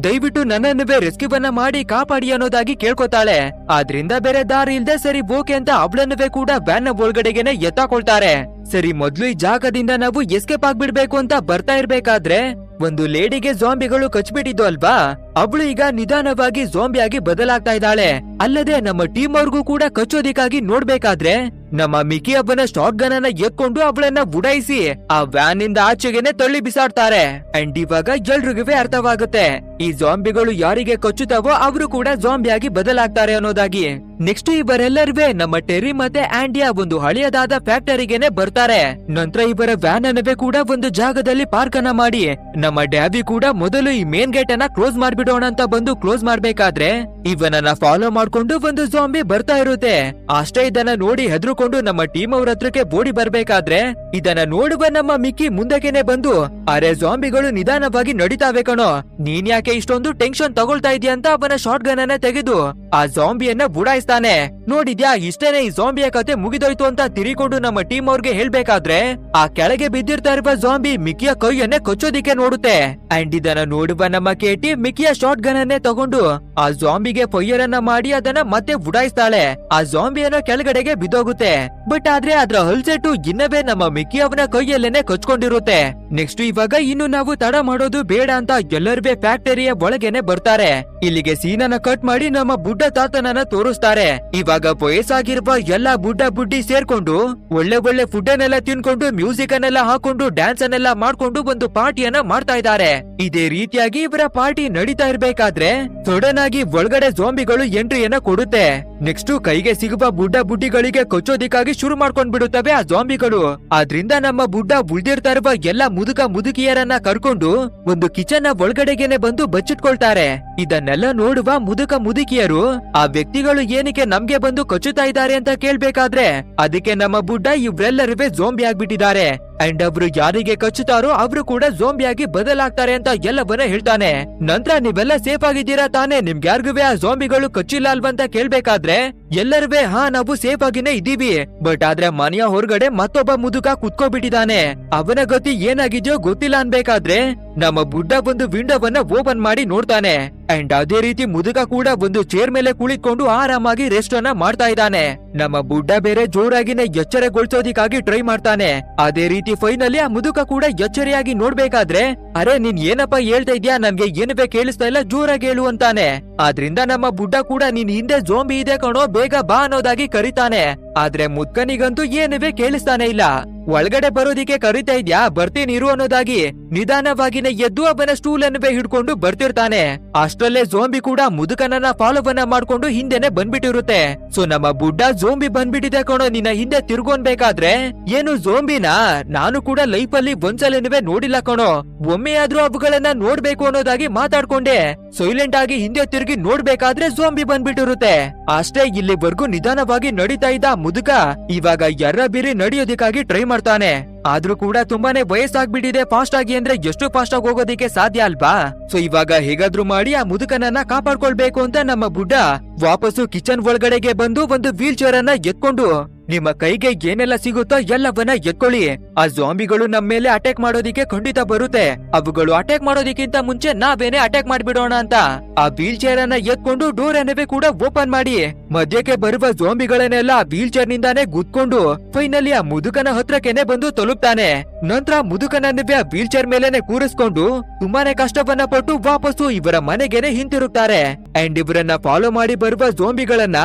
ದಯವಿಟ್ಟು ನನ್ನನ್ನುವೇ ರೆಸ್ಕ್ಯೂವನ್ನ ಮಾಡಿ ಕಾಪಾಡಿ ಅನ್ನೋದಾಗಿ ಕೇಳ್ಕೊತಾಳೆ. ಆದ್ರಿಂದ ಬೇರೆ ದಾರಿ ಇಲ್ದೆ ಸರಿ ಬೋಕೆ ಅಂತ ಅವಳನ್ನುವೆ ಕೂಡ ವ್ಯಾನ್ನ ಒಳಗಡೆಗೆನೆ ಎತ್ತಾಕೊಳ್ತಾರೆ. ಸರಿ, ಮೊದ್ಲು ಈ ಜಾಗದಿಂದ ನಾವು ಎಸ್ಕೇಪ್ ಆಗ್ಬಿಡ್ಬೇಕು ಅಂತ ಬರ್ತಾ ಇರ್ಬೇಕಾದ್ರೆ ಒಂದು ಲೇಡಿಗೆ ಜಾಂಬಿಗಳು ಕಚ್ಬಿಟ್ಟಿದ್ದು ಅಲ್ವಾ? ಅವಳು ಈಗ ನಿಧಾನವಾಗಿ ಜಾಂಬಿಯಾಗಿ ಬದಲಾಗ್ತಾ ಇದ್ದಾಳೆ. ಅಲ್ಲದೆ ನಮ್ಮ ಟೀಮ್ ಅವ್ರಿಗೂ ಕೂಡ ಕಚ್ಚೋದಿಕ್ಕಾಗಿ ನೋಡ್ಬೇಕಾದ್ರೆ ನಮ್ಮ ಮಿಕಿ ಅವನ ಶಾರ್ಟ್ ಗನ್ ಅನ್ನ ಎಕ್ಕೊಂಡು ಅವಳನ್ನ ಉಡಾಯಿಸಿ, ಆ ವ್ಯಾನ್ ಇಂದ ಆಚೆಗೆನೆ ತಳ್ಳಿ ಬಿಸಾಡ್ತಾರೆ. ಅಂಡ್ ಇವಾಗ ಎಲ್ರಿಗೂ ಅರ್ಥವಾಗುತ್ತೆ. ಈ ಜಾಂಬಿಗಳು ಯಾರಿಗೆ ಕಚ್ಚುತ್ತಾವೋ ಅವರು ಕೂಡ ಜಾಂಬಿಯಾಗಿ ಬದಲಾಗ್ತಾರೆ ಅನ್ನೋದಾಗಿ. ನೆಕ್ಸ್ಟ್ ಇವರೆಲ್ಲರೂ ನಮ್ಮ ಟೆರಿ ಮತ್ತೆ ಆಂಡಿಯಾ ಒಂದು ಹಳೆಯದಾದ ಫ್ಯಾಕ್ಟರಿಗೆನೆ ಬರ್ತಾರೆ. ನಂತರ ಇವರ ವ್ಯಾನ್ ಅನ್ನವೇ ಕೂಡ ಒಂದು ಜಾಗದಲ್ಲಿ ಪಾರ್ಕ್ ಮಾಡಿ, ನಮ್ಮ ಡ್ಯಾಬಿ ಕೂಡ ಮೊದಲು ಈ ಮೇನ್ ಗೇಟ್ ಅನ್ನ ಕ್ಲೋಸ್ ಮಾಡ್ಬಿಡೋಣ ಅಂತ ಬಂದು ಕ್ಲೋಸ್ ಮಾಡ್ಬೇಕಾದ್ರೆ, ಇವನನ್ನ ಫಾಲೋ ಮಾಡ್ಕೊಂಡು ಒಂದು ಜಾಂಬಿ ಬರ್ತಾ ಇರುತ್ತೆ. ಅಷ್ಟೇ ಇದನ್ನ ನೋಡಿ ಹೆದರ್ಕೊಂಡು ನಮ್ಮ ಟೀಮ್ ಅವ್ರ ಹತ್ರಕ್ಕೆ ಓಡಿ ಬರ್ಬೇಕಾದ್ರೆ ಇದನ್ನ ನೋಡುವ ನಮ್ಮ ಮಿಕ್ಕಿ ಮುಂದಕ್ಕೆನೆ ಬಂದು, ಅರೆ ಜಾಂಬಿಗಳು ನಿಧಾನವಾಗಿ ನಡೀತಾವೆ ಕಣೋ. ನೀನ್ ಯಾಕೆ ಇಷ್ಟೊಂದು ಟೆನ್ಷನ್ ತಗೊಳ್ತಾ ಇದೀಯ ಅಂತ ಅವನ ಶಾರ್ಟ್ ಗನ್ ಅನ್ನ ತೆಗೆದು, ಆ ಜಾಂಬಿಯನ್ನ ಬುಡಾಯಿಸ್ತಾನೆ. ನೋಡಿದ್ಯಾ, ಇಷ್ಟೇನೆ ಈ ಜಾಂಬಿಯ ಕತೆ ಮುಗಿದೋಯ್ತು ಅಂತ ತಿರಿಕೊಂಡು ನಮ್ಮ ಟೀಮ್ ಅವ್ರಿಗೆ ಹೇಳ್ಬೇಕಾದ್ರೆ, ಆ ಕೆಳಗೆ ಬಿದ್ದಿರ್ತಾ ಇರುವ ಜಾಂಬಿ ಮಿಕ್ಕಿಯ ಕೈಯನ್ನೇ ಕೊಚ್ಚೋದಿಕ್ಕೆ ನೋಡುತ್ತೆ. ಅಂಡ್ ಇದನ್ನ ನೋಡುವ ನಮ್ಮ ಕೇಟಿ ಮಿಕ್ಕಿಯ ಶಾರ್ಟ್ ಗನ್ ಅನ್ನೇ ತಗೊಂಡು, ಆ ಜಾಂಬಿಗೆ ಫೈಯರ್ ಅನ್ನ ಮಾಡಿ ಅದನ್ನ ಮತ್ತೆ ಬುಡಾಯಿಸ್ತಾಳೆ. ಆ ಜಾಂಬಿಯನ್ನ ಕೆಳಗಡೆಗೆ ಬಿದ್ದೋಗುತ್ತೆ. ಬಟ್ ಆದ್ರೆ ಅದ್ರ ಹಲ್ಸೆಟ್ಟು ಇನ್ನವೇ ನಮ್ಮ ಮಿಕ್ಕಿ ಅವನ ಕೈಯಲ್ಲೇನೆ ಕೊಚ್ಕೊಂಡಿರುತ್ತೆ. ನೆಕ್ಸ್ಟ್ ಇವಾಗ ಇನ್ನು ನಾವು ತಡ ಮಾಡೋದು ಬೇಡ ಅಂತ ಎಲ್ಲರೂ ಫ್ಯಾಕ್ಟರಿಯ ಒಳಗೆನೆ ಬರ್ತಾರೆ. ಇಲ್ಲಿಗೆ ಸೀನನ್ನ ಕಟ್ ಮಾಡಿ ನಮ್ಮ ಬುಡ್ಡ ತಾತನನ್ನ ತೋರಿಸ್ತಾರೆ. ಇವಾಗ ವಯಸ್ಸಾಗಿರುವ ಎಲ್ಲಾ ಬುಡ್ಡ ಬುಡ್ಡಿ ಸೇರ್ಕೊಂಡು ಒಳ್ಳೆ ಒಳ್ಳೆ ಫುಡ್ ಅನ್ನೆಲ್ಲ ತಿನ್ಕೊಂಡು ಮ್ಯೂಸಿಕ್ ಅನ್ನೆಲ್ಲ ಹಾಕೊಂಡು ಡ್ಯಾನ್ಸ್ ಅನ್ನೆಲ್ಲ ಮಾಡ್ಕೊಂಡು ಒಂದು ಪಾರ್ಟಿಯನ್ನ ಮಾಡ್ತಾ ಇದ್ದಾರೆ. ಇದೇ ರೀತಿಯಾಗಿ ಇವರ ಪಾರ್ಟಿ ನಡೀತಾ ಇರ್ಬೇಕಾದ್ರೆ ಸಡನ್ ಆಗಿ ಒಳಗಡೆ ಜೋಂಬಿಗಳು ಎಂಟ್ರಿಯನ್ನ ಕೊಡುತ್ತೆ. ನೆಕ್ಸ್ಟ್ ಕೈಗೆ ಸಿಗುವ ಬುಡ್ಡ ಬುಡ್ಡಿಗಳಿಗೆ ಕೊಚ್ಚೋದಿಕ್ಕಾಗಿ ಶುರು ಮಾಡ್ಕೊಂಡ್ ಬಿಡುತ್ತವೆ ಆ ಜಾಂಬಿಗಳು ಆದ್ರಿಂದ ನಮ್ಮ ಬುಡ್ಡ ಉಳ್ದಿರ್ತಾ ಇರುವ ಎಲ್ಲ ಮುದುಕ ಮುದುಕಿಯರನ್ನ ಕರ್ಕೊಂಡು ಒಂದು ಕಿಚನ್ನ ಒಳಗಡೆಗೆನೆ ಬಂದು ಬಚ್ಚಿಟ್ಕೊಳ್ತಾರೆ. ಇದನ್ನೆಲ್ಲ ನೋಡುವ ಮುದುಕ ಮುದುಕಿಯರು, ಆ ವ್ಯಕ್ತಿಗಳು ಏನಕ್ಕೆ ನಮ್ಗೆ ಬಂದು ಕೊಚ್ಚುತ್ತಾ ಇದ್ದಾರೆ ಅಂತ ಕೇಳ್ಬೇಕಾದ್ರೆ, ಅದಕ್ಕೆ ನಮ್ಮ ಬುಡ್ಡ ಇವ್ರೆಲ್ಲರೂ ಜೋಂಬಿ ಆಗ್ಬಿಟ್ಟಿದ್ದಾರೆ. ಅಂಡ್ ಅವರು ಯಾರಿಗೆ ಕಚ್ಚುತ್ತಾರೋ ಅವರು ಕೂಡ ಜೋಂಬಿಯಾಗಿ ಬದಲಾಗ್ತಾರೆ ಅಂತ ಎಲ್ಲವನ್ನ ಹೇಳ್ತಾನೆ. ನಂತರ ನೀವೆಲ್ಲ ಸೇಫ್ ಆಗಿದ್ದೀರಾ ತಾನೇ? ನಿಮ್ಗೆ ಯಾರಿಗೂ ಆ ಜೋಂಬಿಗಳು ಕಚ್ಚಿಲ್ಲ ಅಲ್ವಂತ ಕೇಳ್ಬೇಕಾದ್ರೆ? ಎಲ್ಲರುವೆ ಹಾ, ನಾವು ಸೇಫ್ ಆಗಿನೇ ಇದೀವಿ ಬಟ್ ಆದ್ರೆ ಮನೆಯ ಹೊರಗಡೆ ಮತ್ತೊಬ್ಬ ಮುದುಕ ಕುತ್ಕೋಬಿಟ್ಟಿದ್ದಾನೆ ಅವನ ಗತಿ ಏನಾಗಿದ್ಯೋ ಗೊತ್ತಿಲ್ಲ ಅನ್ಬೇಕಾದ್ರೆ ನಮ್ಮ ಬುಡ್ಡ ಒಂದು ವಿಂಡೋವನ್ನ ಓಪನ್ ಮಾಡಿ ನೋಡ್ತಾನೆ. ಅಂಡ್ ಅದೇ ರೀತಿ ಮುದುಕ ಕೂಡ ಒಂದು ಚೇರ್ ಮೇಲೆ ಕುಳಿತುಕೊಂಡು ಆರಾಮಾಗಿ ರೆಸ್ಟ್ ಅನ್ನ ಮಾಡ್ತಾ ಇದ್ದಾನೆ. ನಮ್ಮ ಬುಡ್ಡ ಬೇರೆ ಜೋರಾಗಿನೇ ಎಚ್ಚರಗೊಳಿಸೋದಿಕ್ಕಾಗಿ ಟ್ರೈ ಮಾಡ್ತಾನೆ. ಅದೇ ರೀತಿ ಫೈನಲಿ ಆ ಮುದುಕ ಕೂಡ ಎಚ್ಚರಿಯಾಗಿ ನೋಡ್ಬೇಕಾದ್ರೆ ಅರೆ, ನೀನ್ ಏನಪ್ಪ ಹೇಳ್ತಾ ಇದ್ಯಾ? ನನ್ಗೆ ಏನು ಬೇಕು ಕೇಳಿಸ್ತಾ ಇಲ್ಲ, ಜೋರಾಗಿ ಹೇಳು ಅಂತಾನೆ. ಆದ್ರಿಂದ ನಮ್ಮ ಬುಡ್ಡ ಕೂಡ ನೀನ್ ಹಿಂದೆ ಜೋಂಬಿ ಇದೆ ಕಣೋ, ಬೇಗ ಬಾ ಅನ್ನೋದಾಗಿ ಕರಿತಾನೆ. ಆದ್ರೆ ಮುದ್ಕನಿಗಂತೂ ಏನುವೆ ಕೇಳಿಸ್ತಾನೆ ಇಲ್ಲ. ಒಳಗಡೆ ಬರೋದಿಕ್ಕೆ ಕರೀತಾ ಇದ್ಯಾ? ಬರ್ತೀನಿರು ಅನ್ನೋದಾಗಿ ನಿಧಾನವಾಗಿನೇ ಎದ್ದು ಅವನ ಸ್ಟೂಲ್ ಅನ್ನುವೆ ಹಿಡ್ಕೊಂಡು ಬರ್ತಿರ್ತಾನೆ. ಅಷ್ಟರಲ್ಲೇ ಜೋಂಬಿ ಕೂಡ ಮುದುಕನನ್ನ ಫಾಲೋವನ್ನ ಮಾಡ್ಕೊಂಡು ಹಿಂದೆನೆ ಬಂದ್ಬಿಟ್ಟಿರುತ್ತೆ. ಸೊ ನಮ್ಮ ಬುಡ್ಡ ಜೋಂಬಿ ಬಂದ್ಬಿಟ್ಟಿದೆ ಕಣೋ, ನಿನ್ನ ಹಿಂದೆ ತಿರ್ಗೊಂಡ್ಬೇಕಾದ್ರೆ ಏನು ಜೋಂಬಿನ ನಾನು ಕೂಡ ಲೈಫ್ ಅಲ್ಲಿ ಒಂದ್ಸಲನುವೆ ನೋಡಿಲ್ಲ ಕಣೋ. ಒಮ್ಮೆಯಾದ್ರೂ ಅವುಗಳನ್ನ ನೋಡ್ಬೇಕು ಅನ್ನೋದಾಗಿ ಮಾತಾಡ್ಕೊಂಡೆ. ಸೈಲೆಂಟ್ ಆಗಿ ಹಿಂದೆ ತಿರುಗಿ ನೋಡ್ಬೇಕಾದ್ರೆ ಜೋಂಬಿ ಬಂದ್ಬಿಟ್ಟಿರುತ್ತೆ. ಅಷ್ಟೇ ಇಲ್ಲಿವರೆಗೂ ನಿಧಾನವಾಗಿ ನಡೀತಾ ಇದ್ದ ಮುದುಕ ಇವಾಗ ಎರ್ರ ಬೇರೆ ನಡೆಯೋದಕ್ಕಾಗಿ ಟ್ರೈ ಮಾಡ್ತಾನೆ. ಆದ್ರೂ ಕೂಡ ತುಂಬಾನೇ ವಯಸ್ಸಾಗ್ಬಿಟ್ಟಿದೆ ಫಾಸ್ಟ್ ಆಗಿ ಅಂದ್ರೆ ಎಷ್ಟು ಫಾಸ್ಟ್ ಆಗಿ ಹೋಗೋದಿಕ್ಕೆ ಸಾಧ್ಯ ಅಲ್ವಾ? ಸೊ ಇವಾಗ ಹೇಗಾದ್ರೂ ಮಾಡಿ ಆ ಮುದುಕನನ್ನ ಕಾಪಾಡ್ಕೊಳ್ಬೇಕು ಅಂತ ನಮ್ಮ ಬುಡ್ಡ ವಾಪಸ್ಸು ಕಿಚನ್ ಒಳಗಡೆಗೆ ಬಂದು ಒಂದು ವೀಲ್ ಚೇರ್ ಅನ್ನ ಎತ್ಕೊಂಡು ನಿಮ್ಮ ಕೈಗೆ ಏನೆಲ್ಲ ಸಿಗುತ್ತೋ ಎಲ್ಲವನ್ನ ಎತ್ಕೊಳ್ಳಿ. ಆ ಜಾಂಬಿಗಳು ನಮ್ಮ ಮೇಲೆ ಅಟ್ಯಾಕ್ ಮಾಡೋದಿಕ್ಕೆ ಖಂಡಿತ ಬರುತ್ತೆ. ಅವುಗಳು ಅಟ್ಯಾಕ್ ಮಾಡೋದಿಕ್ಕಿಂತ ಮುಂಚೆ ನಾವೇನೆ ಅಟ್ಯಾಕ್ ಮಾಡ್ಬಿಡೋಣ ಅಂತ. ಆ ವೀಲ್ ಚೇರ್ ಅನ್ನ ಎತ್ಕೊಂಡು ಡೋರ್ ಅನ್ನವೇ ಕೂಡ ಓಪನ್ ಮಾಡಿ. ಮಧ್ಯಕ್ಕೆ ಬರುವ ಜಾಂಬಿಗಳನ್ನೆಲ್ಲ ಆ ವೀಲ್ ಚೇರ್ ನಿಂದಾನೇ ಗುದ್ಕೊಂಡು ಫೈನಲಿ ಆ ಮುದುಕನ ಹತ್ರಕ್ಕೆನೆ ಬಂದು ತಲುಪ್ತಾನೆ. ನಂತರ ಮುದುಕನನ್ನವೇ ಮುದುಕನನ್ನೇ ಆ ವೀಲ್ ಚೇರ್ ಮೇಲೆನೆ ಕೂರಿಸ್ಕೊಂಡು ತುಂಬಾನೇ ಕಷ್ಟವನ್ನ ಪಟ್ಟು ವಾಪಸ್ಸು ಇವರ ಮನೆಗೆನೆ ಹಿಂತಿರುತ್ತಾರೆ ಅಂಡ್ ಇವರನ್ನ ಫಾಲೋ ಮಾಡಿ ಬರುವ ಜೋಂಬಿಗಳನ್ನ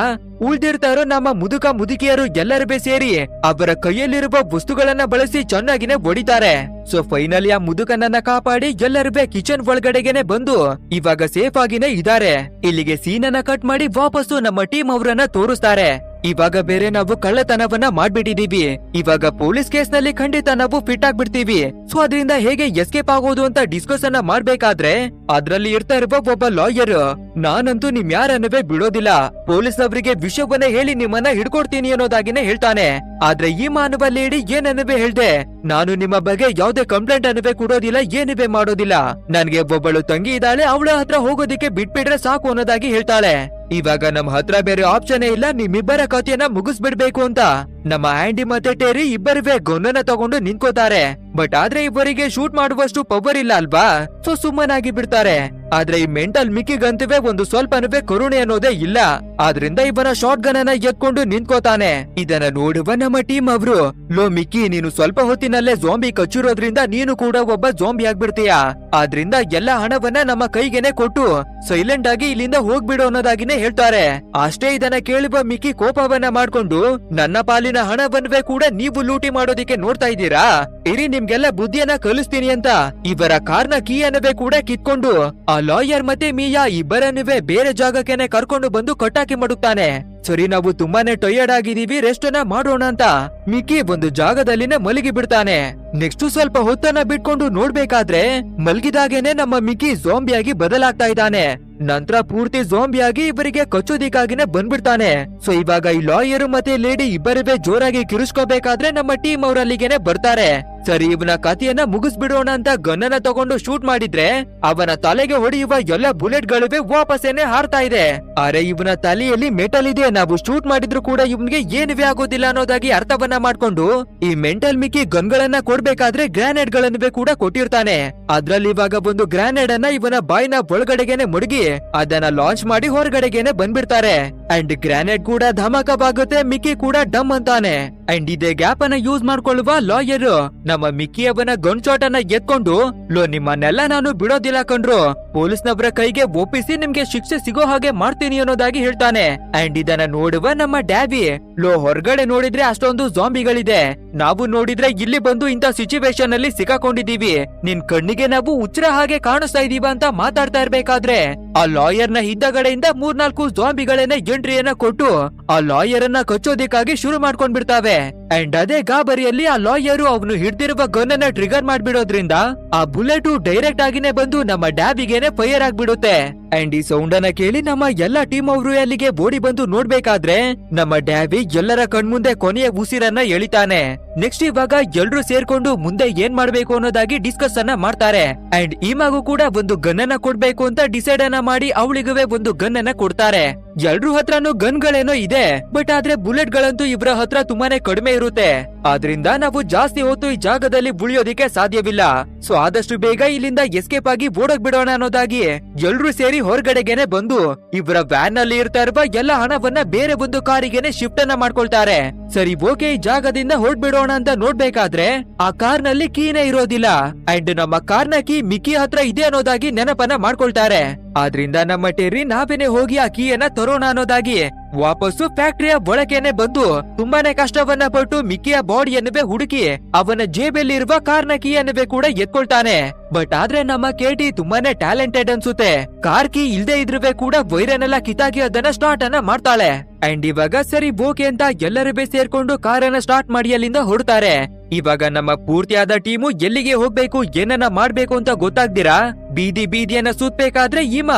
ಉಳ್ದಿರ್ತಾರೋ ನಮ್ಮ ಮುದುಕ ಮುದುಕಿಯರು ಎಲ್ಲರೂ ಸೇರಿ ಅವರ ಕೈಯಲ್ಲಿರುವ ವಸ್ತುಗಳನ್ನ ಬಳಸಿ ಚೆನ್ನಾಗಿನೇ ಹೊಡಿತಾರೆ. ಸೊ ಫೈನಲಿ ಆ ಮುದುಕನನ್ನ ಕಾಪಾಡಿ ಎಲ್ಲರೂ ಕಿಚನ್ ಒಳಗಡೆಗೆನೆ ಬಂದು ಇವಾಗ ಸೇಫ್ ಆಗಿನೇ ಇದಾರೆ ಇಲ್ಲಿಗೆ ಸೀನನ್ನ ಕಟ್ ಮಾಡಿ ವಾಪಸ್ಸು ನಮ್ಮ ಟೀಮ್ ಅವರನ್ನ ತೋರಿಸ್ತಾರೆ. ಇವಾಗ ಬೇರೆ ನಾವು ಕಳ್ಳತನವನ್ನ ಮಾಡ್ಬಿಟ್ಟಿದೀವಿ ಇವಾಗ ಪೊಲೀಸ್ ಕೇಸ್ನಲ್ಲಿ ಖಂಡಿತ ನಾವು ಫಿಟ್ ಆಗ್ಬಿಡ್ತೀವಿ. ಸೊ ಅದರಿಂದ ಹೇಗೆ ಎಸ್ಕೇಪ್ ಆಗೋದು ಅಂತ ಡಿಸ್ಕಸ್ ಅನ್ನ ಮಾಡ್ಬೇಕಾದ್ರೆ, ಅದ್ರಲ್ಲಿ ಇರ್ತಾ ಇರುವ ಒಬ್ಬ ಲಾಯರ್ ನಾನಂತೂ ನಿಮ್ ಯಾರನ್ನವೇ ಬಿಡೋದಿಲ್ಲ. ಪೊಲೀಸ್ ಅವರಿಗೆ ವಿಷಯವನ್ನೇ ಹೇಳಿ ನಿಮ್ಮನ್ನ ಹಿಡ್ಕೊಡ್ತೀನಿ ಅನ್ನೋದಾಗಿನೇ ಹೇಳ್ತಾನೆ. ಆದ್ರೆ ಈ ಮಾನವ ಲೇಡಿ ಏನನ್ನವೇ ಹೇಳ್ದೆ? ನಾನು ನಿಮ್ಮ ಬಗ್ಗೆ ಯಾವ್ದೇ ಕಂಪ್ಲೇಂಟ್ ಅನ್ನವೇ ಕೊಡೋದಿಲ್ಲ ಏನವೇ ಮಾಡೋದಿಲ್ಲ. ನನ್ಗೆ ಒಬ್ಬಳು ತಂಗಿ ಇದ್ದಾಳೆ, ಅವಳ ಹತ್ರ ಹೋಗೋದಿಕ್ಕೆ ಬಿಟ್ಬಿಟ್ರೆ ಸಾಕು ಅನ್ನೋದಾಗಿ ಹೇಳ್ತಾಳೆ. ಇವಾಗ ನಮ್ ಹತ್ರ ಬೇರೆ ಆಪ್ಷನ್ ಇಲ್ಲ ನಿಮ್ಮಿಬ್ಬರ ಕಥೆಯನ್ನ ಮುಗಿಸ್ಬಿಡ್ಬೇಕು ಅಂತ. ನಮ್ಮ ಆಂಡಿ ಮತ್ತೆ ಟೇರಿ ಇಬ್ಬರಿವೇ ಗೊನ್ನನ ತಗೊಂಡು ನಿಂತ್ಕೋತಾರೆ. ಬಟ್ ಆದ್ರೆ ಇಬ್ಬರಿಗೆ ಶೂಟ್ ಮಾಡುವಷ್ಟು ಪವರ್ ಇಲ್ಲ ಅಲ್ವಾ? ಸೊ ಸುಮ್ಮನಾಗಿ ಬಿಡ್ತಾರೆ. ಆದ್ರೆ ಈ ಮೆಂಟಲ್ ಮಿಕ್ಕಿಗಂತವೇ ಒಂದು ಸ್ವಲ್ಪನವೇ ಕರುಣೆ ಅನ್ನೋದೇ ಇಲ್ಲ. ಆದ್ರಿಂದ ಇವನ ಶಾರ್ಟ್ ಗನ್ ಅನ್ನ ಎತ್ಕೊಂಡು ನಿಂತ್ಕೋತಾನೆ. ಇದನ್ನ ನೋಡುವ ನಮ್ಮ ಟೀಮ್ ಅವರು, ಲೋ ಮಿಕ್ಕಿ, ನೀನು ಸ್ವಲ್ಪ ಹೊತ್ತಿನಲ್ಲೇ ಜೋಂಬಿ ಕಚ್ಚಿರೋದ್ರಿಂದ ನೀನು ಕೂಡ ಒಬ್ಬ ಜೋಂಬಿ ಆಗ್ಬಿಡ್ತೀಯ? ಆದ್ರಿಂದ ಎಲ್ಲ ಹಣವನ್ನ ನಮ್ಮ ಕೈಗೆನೆ ಕೊಟ್ಟು ಸೈಲೆಂಟ್ ಆಗಿ ಇಲ್ಲಿಂದ ಹೋಗ್ಬಿಡು ಅನ್ನೋದಾಗಿನೇ ಹೇಳ್ತಾರೆ. ಅಷ್ಟೇ ಇದನ್ನ ಕೇಳುವ ಮಿಕ್ಕಿ ಕೋಪವನ್ನ ಮಾಡ್ಕೊಂಡು, ನನ್ನ ಪಾಲಿನ ಹಣವನ್ವೇ ಕೂಡ ನೀವು ಲೂಟಿ ಮಾಡೋದಿಕ್ಕೆ ನೋಡ್ತಾ ಇದ್ದೀರಾ? ಇರಿ, ನಿಮ್ಗೆಲ್ಲ ಬುದ್ಧಿಯನ್ನ ಕಲಿಸ್ತೀನಿ ಅಂತ. ಇವರ ಕಾರ್ನ ಕೀ ಅನ್ನವೇ ಕೂಡ ಕಿತ್ಕೊಂಡು, ಆ ಲಾಯರ್ ಮತ್ತೆ ಮೀಯಾ ಇಬ್ಬರನ್ನುವೆ ಬೇರೆ ಜಾಗಕ್ಕೆನೆ ಕರ್ಕೊಂಡು ಬಂದು ಕಟ್ಟಾಕಿ ಮಾಡುತ್ತಾನೆ. ಸರಿ ನಾವು ತುಂಬಾನೇ ಟಯರ್ಡ್ ಆಗಿದೀವಿ ರೆಸ್ಟ್ ಅನ್ನ ಮಾಡೋಣ ಅಂತ. ಮಿಕ್ಕಿ ಒಂದು ಜಾಗದಲ್ಲಿನೇ ಮಲಗಿ ಬಿಡ್ತಾನೆ. ನೆಕ್ಸ್ಟ್ ಸ್ವಲ್ಪ ಹೊತ್ತನ್ನ ಬಿಟ್ಕೊಂಡು ನೋಡ್ಬೇಕಾದ್ರೆ ಮಲಗಿದಾಗೇನೆ ನಮ್ಮ ಮಿಕ್ಕಿ ಜೋಂಬಿಯಾಗಿ ಬದಲಾಗ್ತಾ ಇದ್ದಾನೆ. ನಂತರ ಪೂರ್ತಿ ಜೋಂಬಿಯಾಗಿ ಇವರಿಗೆ ಕಚ್ಚೋದಿಕ್ಕಾಗಿನೇ ಬಂದ್ಬಿಡ್ತಾನೆ. ಸೊ ಇವಾಗ ಈ ಲಾಯರ್ ಮತ್ತೆ ಲೇಡಿ ಇಬ್ಬರಿವೆ ಜೋರಾಗಿ ಕಿರುಸ್ಕೋಬೇಕಾದ್ರೆ ನಮ್ಮ ಟೀಮ್ ಅವರಲ್ಲಿಗೆನೆ ಬರ್ತಾರೆ. ಸರಿ, ಇವನ ಕಥೆಯನ್ನ ಮುಗಿಸ್ಬಿಡೋಣ ಅಂತ ಗನ್ನನ ತಗೊಂಡು ಶೂಟ್ ಮಾಡಿದ್ರೆ ಅವನ ತಲೆಗೆ ಹೊಡೆಯುವ ಎಲ್ಲ ಬುಲೆಟ್ಗಳು ವಾಪಸ್ಸೇನೆ ಹಾರ್ತಾ ಇದೆ. ಅರೆ, ಇವನ ತಲೆಯಲ್ಲಿ ಮೆಟಲ್ ಇದೆ ನಾವು ಶೂಟ್ ಮಾಡಿದ್ರು ಕೂಡ ಇವನ್ಗೆ ಏನುವೇ ಆಗೋದಿಲ್ಲ ಅನ್ನೋದಾಗಿ ಅರ್ಥವನ್ನ ಮಾಡ್ಕೊಂಡು ಈ ಮೆಂಟಲ್ ಮಿಕ್ಕಿ ಗನ್ಗಳನ್ನ ಕೊಡ್ಬೇಕಾದ್ರೆ ಗ್ರಾನೇಡ್ ಗಳನ್ನುವೆ ಕೂಡ ಕೊಟ್ಟಿರ್ತಾನೆ. ಅದ್ರಲ್ಲಿ ಇವಾಗ ಒಂದು ಗ್ರಾನೇಡ್ ಅನ್ನ ಇವನ ಬಾಯಿನ ಒಳಗಡೆಗೆನೆ ಮುಡುಗಿ ಅದನ್ನ ಲಾಂಚ್ ಮಾಡಿ ಹೊರಗಡೆಗೆನೆ ಬಂದ್ಬಿಡ್ತಾರೆ. ಅಂಡ್ ಗ್ರಾನೇಡ್ ಕೂಡ ಧಮಕವಾಗುತ್ತೆ, ಮಿಕ್ಕಿ ಕೂಡ ಡಮ್ ಅಂತಾನೆ. ಅಂಡ್ ಇದೇ ಗ್ಯಾಪ್ ಅನ್ನ ಯೂಸ್ ಮಾಡ್ಕೊಳ್ಳುವ ಲಾಯರ್ ನಮ್ಮ ಮಿಕ್ಕಿಯವನ ಗನ್ ಶಾಟ್ ಅನ್ನ ಎತ್ಕೊಂಡು, ಲೋ, ನಿಮ್ಮನ್ನೆಲ್ಲ ನಾನು ಬಿಡೋದಿಲ್ಲ ಕಣ್ರು. ಪೊಲೀಸ್ನವರ ಕೈಗೆ ಒಪ್ಪಿಸಿ ನಿಮ್ಗೆ ಶಿಕ್ಷೆ ಸಿಗೋ ಹಾಗೆ ಮಾಡ್ತೀನಿ ಅನ್ನೋದಾಗಿ ಹೇಳ್ತಾನೆ. ಅಂಡ್ ಇದನ್ನ ನೋಡುವ ನಮ್ಮ ಡ್ಯಾಬಿ ಲೋ, ಹೊರಗಡೆ ನೋಡಿದ್ರೆ ಅಷ್ಟೊಂದು ಜಾಂಬಿಗಳಿದೆ ನಾವು ನೋಡಿದ್ರೆ ಇಲ್ಲಿ ಬಂದು ಇಂಥ ಸಿಚುವೇಶನ್ ಅಲ್ಲಿ ಸಿಕ್ಕಾಕೊಂಡಿದೀವಿ ನಿನ್ ಕಣ್ಣಿಗೆ ನಾವು ಉಚ್ಚರ ಹಾಗೆ ಕಾಣಿಸ್ತಾ ಇದೀವ ಅಂತ ಮಾತಾಡ್ತಾ ಇರ್ಬೇಕಾದ್ರೆ. ಆ ಲಾಯರ್ನ ಹಿಂದಗಡೆಯಿಂದ ಮೂರ್ನಾಲ್ಕು ಜಾಂಬಿಗಳನ್ನ ಎಂಟ್ರಿಯನ್ನ ಕೊಟ್ಟು, ಆ ಲಾಯರ್ ಅನ್ನ ಕಚ್ಚೋದಿಕ್ಕಾಗಿ ಶುರು ಮಾಡ್ಕೊಂಡ್ ಬಿಡ್ತಾವೆ ಅಂಡ್ ಅದೇ ಗಾಬರಿಯಲ್ಲಿ ಆ ಲಾಯರು ಅವನು ಹಿಡ್ದಿರುವ ಗನ್ ಅನ್ನ ಟ್ರಿಗರ್ ಮಾಡ್ಬಿಡೋದ್ರಿಂದ ಆ ಬುಲೆಟ್ ಡೈರೆಕ್ಟ್ ಆಗಿನೇ ಬಂದು ನಮ್ಮ ಡ್ಯಾಬಿಗೆನೆ ಫೈರ್ ಆಗ್ಬಿಡುತ್ತೆ. ಅಂಡ್ ಈ ಸೌಂಡ್ ಅನ್ನ ಕೇಳಿ ನಮ್ಮ ಎಲ್ಲಾ ಟೀಮ್ ಅವರು ಅಲ್ಲಿಗೆ ಓಡಿ ಬಂದು ನೋಡ್ಬೇಕಾದ್ರೆ ನಮ್ಮ ಡ್ಯಾವಿ ಎಲ್ಲರ ಕಣ್ಮುಂದೆ ಕೊನೆಯ ಉಸಿರನ್ನ ಎಳಿತಾನೆ. ನೆಕ್ಸ್ಟ್ ಇವಾಗ ಎಲ್ರು ಸೇರ್ಕೊಂಡು ಮುಂದೆ ಏನ್ ಮಾಡ್ಬೇಕು ಅನ್ನೋದಾಗಿ ಡಿಸ್ಕಸ್ ಅನ್ನ ಮಾಡ್ತಾರೆ. ಅಂಡ್ ಈ ಮಗು ಕೂಡ ಒಂದು ಗನ್ ಅನ್ನ ಕೊಡ್ಬೇಕು ಅಂತ ಡಿಸೈಡ್ ಅನ್ನ ಮಾಡಿ ಅವಳಿಗುವೆ ಒಂದು ಗನ್ ಅನ್ನ ಕೊಡ್ತಾರೆ. ಎಲ್ರ ಹತ್ರನೂ ಗನ್ಗಳೇನೋ ಇದೆ ಬಟ್ ಆದ್ರೆ ಬುಲೆಟ್ ಗಳಂತೂ ಇವರ ಹತ್ರ ತುಂಬಾನೇ ಕಡಿಮೆ ಇರುತ್ತೆ. ಆದ್ರಿಂದ ನಾವು ಜಾಸ್ತಿ ಹೊತ್ತು ಈ ಜಾಗದಲ್ಲಿ ಉಳಿಯೋದಿಕ್ಕೆ ಸಾಧ್ಯವಿಲ್ಲ. ಸೊ ಆದಷ್ಟು ಬೇಗ ಇಲ್ಲಿಂದ ಎಸ್ಕೇಪ್ ಆಗಿ ಓಡೋಗ್ ಬಿಡೋಣ ಅನ್ನೋದಾಗಿ ಎಲ್ರು ಸೇರಿ ಹೊರಗಡೆಗೆನೆ ಬಂದು ಇವರ ವ್ಯಾನ್ನಲ್ಲಿ ಇರ್ತಾ ಇರುವ ಎಲ್ಲ ಹಣವನ್ನ ಬೇರೆ ಒಂದು ಕಾರಿಗೆನೆ ಶಿಫ್ಟ್ ಅನ್ನ ಮಾಡ್ಕೊಳ್ತಾರೆ. ಸರಿ ಓಕೆ ಈ ಜಾಗದಿಂದ ಹೊರಡ್ಬಿಡೋಣ ಅಂತ ನೋಡ್ಬೇಕಾದ್ರೆ ಆ ಕಾರ್ನಲ್ಲಿ ಕೀನೇ ಇರೋದಿಲ್ಲ. ಅಂಡ್ ನಮ್ಮ ಕಾರ್ನ ಕೀ ಮಿಕ್ಕಿ ಹತ್ರ ಇದೆ ಅನ್ನೋದಾಗಿ ನೆನಪನ್ನ ಮಾಡ್ಕೊಳ್ತಾರೆ. ಆದ್ರಿಂದ ನಮ್ಮ ಟೆರ್ರಿ ನಾವೇನೆ ಹೋಗಿ ಆ ಕೀಯನ್ನ ತರೋಣ ಅನ್ನೋದಾಗಿ ವಾಪಸ್ಸು ಫ್ಯಾಕ್ಟರಿಯ ಒಳಗೇನೆ ಬಂದು ತುಂಬಾನೇ ಕಷ್ಟವನ್ನ ಪಟ್ಟು ಮಿಕ್ಕಿಯ ಬಾಡಿಯನ್ನುವೆ ಹುಡುಕಿ ಅವನ ಜೇಬಲ್ಲಿರುವ ಕಾರ್ನ ಕೀಯನ್ನುವೆ ಕೂಡ ಎತ್ಕೊಳ್ತಾನೆ. ಬಟ್ ಆದ್ರೆ ನಮ್ಮ ಕೇಟಿ ತುಂಬಾನೇ ಟ್ಯಾಲೆಂಟೆಡ್ ಅನ್ಸುತ್ತೆ. ಕಾರ್ ಕೀ ಇಲ್ದೇ ಇದ್ರೂ ಕೂಡ ವೈರನ್ನೆಲ್ಲ ಕಿತಾಗಿ ಅದನ್ನ ಸ್ಟಾರ್ಟ್ ಅನ್ನ ಮಾಡ್ತಾಳೆ. ಅಂಡ್ ಇವಾಗ ಸರಿ ಬೋಕೆ ಅಂತ ಎಲ್ಲರೂ ಬೇ ಸೇರ್ಕೊಂಡು ಕಾರನ್ನ ಸ್ಟಾರ್ಟ್ ಮಾಡಿ ಅಲ್ಲಿಂದ ಹೊರಡ್ತಾರೆ. ಇವಾಗ ನಮ್ಮ ಪೂರ್ತಿಯಾದ ಟೀಮು ಎಲ್ಲಿಗೆ ಹೋಗ್ಬೇಕು, ಏನನ್ನ ಮಾಡ್ಬೇಕು ಅಂತ ಗೊತ್ತಾಗ್ದಿರಾ? ಬೀದಿ ಬೀದಿಯನ್ನ ಸುತ್ಬೇಕಾದ್ರೆ ಇಮ